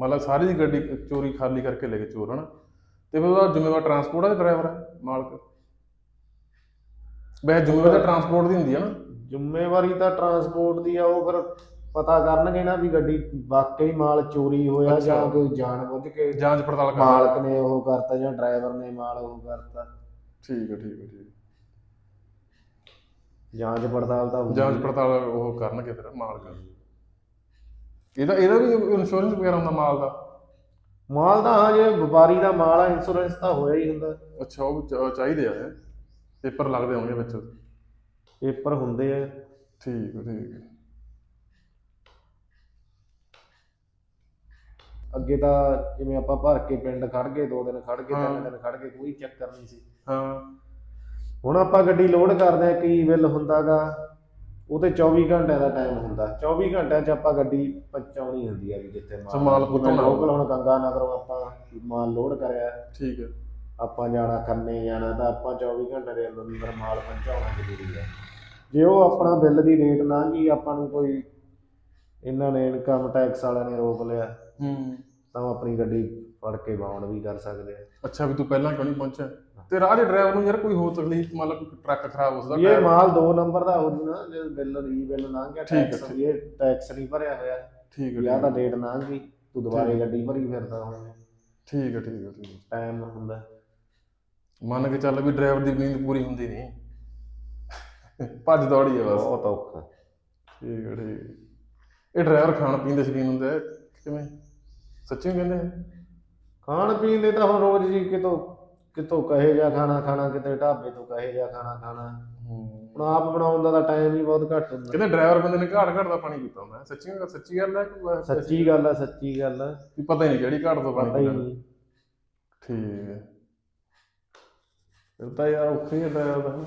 ਮਤਲਬ ਸਾਰੀ ਦੀ ਗੱਡੀ ਚੋਰੀ ਖਾਲੀ ਕਰਕੇ ਲੈ ਗਏ ਚੋਰ ਹਨਾ? ਤੇ ਫਿਰ ਉਹਦਾ ਜ਼ਿੰਮੇਵਾਰ ਟਰਾਂਸਪੋਰਟ ਦਾ ਡਰਾਈਵਰ ਹੈ ਮਾਲਕ? ਵੈਸੇ ਜ਼ਿੰਮੇਵਾਰੀ ਤਾਂ ਟਰਾਂਸਪੋਰਟ ਦੀ ਹੁੰਦੀ ਹੈ ਨਾ। ਜ਼ਿੰਮੇਵਾਰੀ ਤਾਂ ਟਰਾਂਸਪੋਰਟ ਦੀ ਆ ਉਹ ਫਿਰ ਪਤਾ ਕਰਨਗੇ ਨਾ ਵੀ ਗੱਡੀ ਵਾਕਈ ਮਾਲ ਚੋਰੀ ਹੋਇਆ। ਜਾਂ ਕੋਈ ਜਾਣ ਬੁੱਝ ਕੇ ਜਾਂਚ ਪੜਤਾਲ ਕਰ ਮਾਲਕ ਨੇ ਉਹ ਕਰਤਾ ਜਾਂ ਡਰਾਈਵਰ ਨੇ ਮਾਲ ਉਹ ਕਰਤਾ। ਠੀਕ ਹੈ ਠੀਕ ਹੈ ਠੀਕ ਜਾਂਚ ਪੜਤਾਲ ਤਾਂ ਜਾਂਚ ਪੜਤਾਲ ਉਹ ਕਰਨਗੇ ਫਿਰ ਮਾਲਕ। ਇਹਦਾ ਇਹਦਾ ਵੀ ਇੰਸ਼ੋਰੈਂਸ ਵਗੈਰਾ ਹੁੰਦਾ ਮਾਲ ਦਾ? ਮਾਲ ਤਾਂ ਹਾਂ ਜੇ ਵਪਾਰੀ ਦਾ ਮਾਲ ਆ ਇੰਸ਼ੋਰੈਂਸ ਤਾਂ ਹੋਇਆ ਹੀ ਹੁੰਦਾ। ਅੱਛਾ ਉਹ ਚਾਹੀਦੇ ਆ ਪੇਪਰ ਲੱਗਦੇ ਹੋਣਗੇ ਵਿੱਚ। ਪੇਪਰ ਹੁੰਦੇ ਆ। ਠੀਕ ਹੈ ਠੀਕ ਹੈ। ਅੱਗੇ ਤਾਂ ਜਿਵੇਂ ਆਪਾਂ ਭਰ ਕੇ ਪਿੰਡ ਖੜ ਗਏ ਦੋ ਦਿਨ ਖੜ ਗਏ ਹਾਂ। ਤਿੰਨ ਦਿਨ ਖੜ ਗਏ ਕੋਈ ਚੱਕਰ ਨਹੀਂ ਸੀ। ਹਾਂ। ਹੁਣ ਆਪਾਂ ਗੱਡੀ ਲੋਡ ਕਰਦੇ ਆ ਕੀ ਬਿੱਲ ਹੁੰਦਾਗਾ? ਉਹ ਤੇ 24 ਘੰਟਿਆਂ ਦਾ ਟਾਈਮ ਹੁੰਦਾ। 24 ਘੰਟਿਆਂ 'ਚ ਆਪਾਂ ਗੱਡੀ ਪਹੁੰਚਾਉਣੀ ਹੁੰਦੀ ਆ ਵੀ ਜਿੱਥੇ ਅੱਛਾ, ਮਾਲ ਪਹੁੰਚਾਉਣਾ ਲੋਕਲ ਹੁਣ ਗੰਗਾ ਨਗਰੋਂ ਆਪਾਂ ਮਾਲ ਲੋਡ ਕਰਿਆ। ਠੀਕ ਹੈ। ਆਪਾਂ ਜਾਣਾ ਖੰਨੇ ਜਾਣਾ ਤਾਂ ਆਪਾਂ 24 ਘੰਟੇ ਦੇ ਅੰਦਰ ਅੰਦਰ ਮਾਲ ਪਹੁੰਚਾਉਣਾ ਜ਼ਰੂਰੀ ਹੈ। ਜੇ ਉਹ ਆਪਣਾ ਬਿੱਲ ਦੀ ਰੇਟ ਨਾ ਗਈ ਆਪਾਂ ਨੂੰ ਕੋਈ ਇਹਨਾਂ ਨੇ ਇਨਕਮ ਟੈਕਸ ਵਾਲਿਆਂ ਨੇ ਰੋਕ ਲਿਆ ਹੂੰ। ਤਾਂ ਉਹ ਆਪਣੀ ਗੱਡੀ ਫੜ ਕੇ ਬਾਉਂਡ ਵੀ ਕਰ ਸਕਦੇ ਆ। ਅੱਛਾ ਵੀ ਤੂੰ ਪਹਿਲਾਂ ਕਿਉਂ ਨਹੀਂ ਪਹੁੰਚਿਆ? ਤੇ ਰਾਹ ਦੇ ਡਰਾਈਵਰ ਨੂੰ ਯਾਰ ਕੋਈ ਹੋਰ ਤਕਲੀਫ ਮਤਲਬ ਕੋਈ ਟਰੱਕ ਖਰਾਬ ਹੋ ਸਕਦਾ ਇਹ ਮਾਲ ਦੋ ਨੰਬਰ ਦਾ ਹੋ ਜੂ ਨਾ ਜੇ ਬਿੱਲ ਰੀ ਬਿੱਲ ਲੰਘ ਗਿਆ ਠੀਕ ਹੈ, ਟੈਕਸ ਵੀ ਇਹ ਟੈਕਸ ਨਹੀਂ ਭਰਿਆ ਹੋਇਆ ਠੀਕ ਹੈ ਦਾ ਹੈ। ਡੇਟ ਲੰਘ ਗਈ ਤੂੰ ਦੁਬਾਰੇ ਗੱਡੀ ਭਰੀ ਫਿਰਦਾ ਹੁਣ। ਠੀਕ ਹੈ ਠੀਕ ਹੈ ਠੀਕ ਹੈ। ਟਾਈਮ ਹੁੰਦਾ। ਮੰਨ ਕੇ ਚੱਲ ਵੀ ਡਰਾਈਵਰ ਦੀ ਨੀਂਦ ਪੂਰੀ ਹੁੰਦੀ ਨਹੀਂ ਭੱਜ ਦੌੜੀ ਹੈ ਬਸ। ਬਹੁਤ ਔਖਾ। ਠੀਕ ਹੈ ਠੀਕ ਹੈ। ਇਹ ਡਰਾਈਵਰ ਖਾਣ ਪੀਣ ਦੇ ਸ਼ੌਕੀਨ ਹੁੰਦੇ ਆ ਕਿਵੇਂ? ਸੱਚੀ ਕਹਿੰਦੇ? ਖਾਣ ਪੀਣ ਦੇ ਤਾਂ ਹੁਣ ਰੋਜ਼ ਜੀ ਕਿਤੋਂ ਕਿਤੋਂ ਕਹੇ ਜਾ ਖਾਣਾ ਖਾਣਾ ਕਿਤੇ ਢਾਬੇ ਤੋਂ ਕਹੇ ਜਾ ਖਾਣਾ ਖਾਣਾ। ਹੂੰ। ਹੁਣ ਆਪ ਬਣਾਉਣ ਦਾ ਤਾਂ ਟਾਈਮ ਹੀ ਬਹੁਤ ਘੱਟ ਹੁੰਦਾ। ਕਹਿੰਦੇ ਡਰਾਈਵਰ ਬੰਦੇ ਨੇ ਘਾਟ ਘਾਟ ਦਾ ਪਾਣੀ ਪੀਤਾ ਹੁੰਦਾ। ਸੱਚੀ ਗੱਲ ਸੱਚੀ ਗੱਲ ਹੈ ਸੱਚੀ ਗੱਲ ਆ ਸੱਚੀ ਗੱਲ ਵੀ ਪਤਾ ਹੀ ਨਹੀਂ ਕਿਹੜੀ ਘਾਟ ਤੋਂ ਪਾਣੀ ਪਤਾ ਹੀ ਠੀਕ ਹੈ ਫਿਰ ਤਾਂ ਯਾਰ ਔਖੀ ਹੈ ਡਰਾਈਵਰ ਦਾ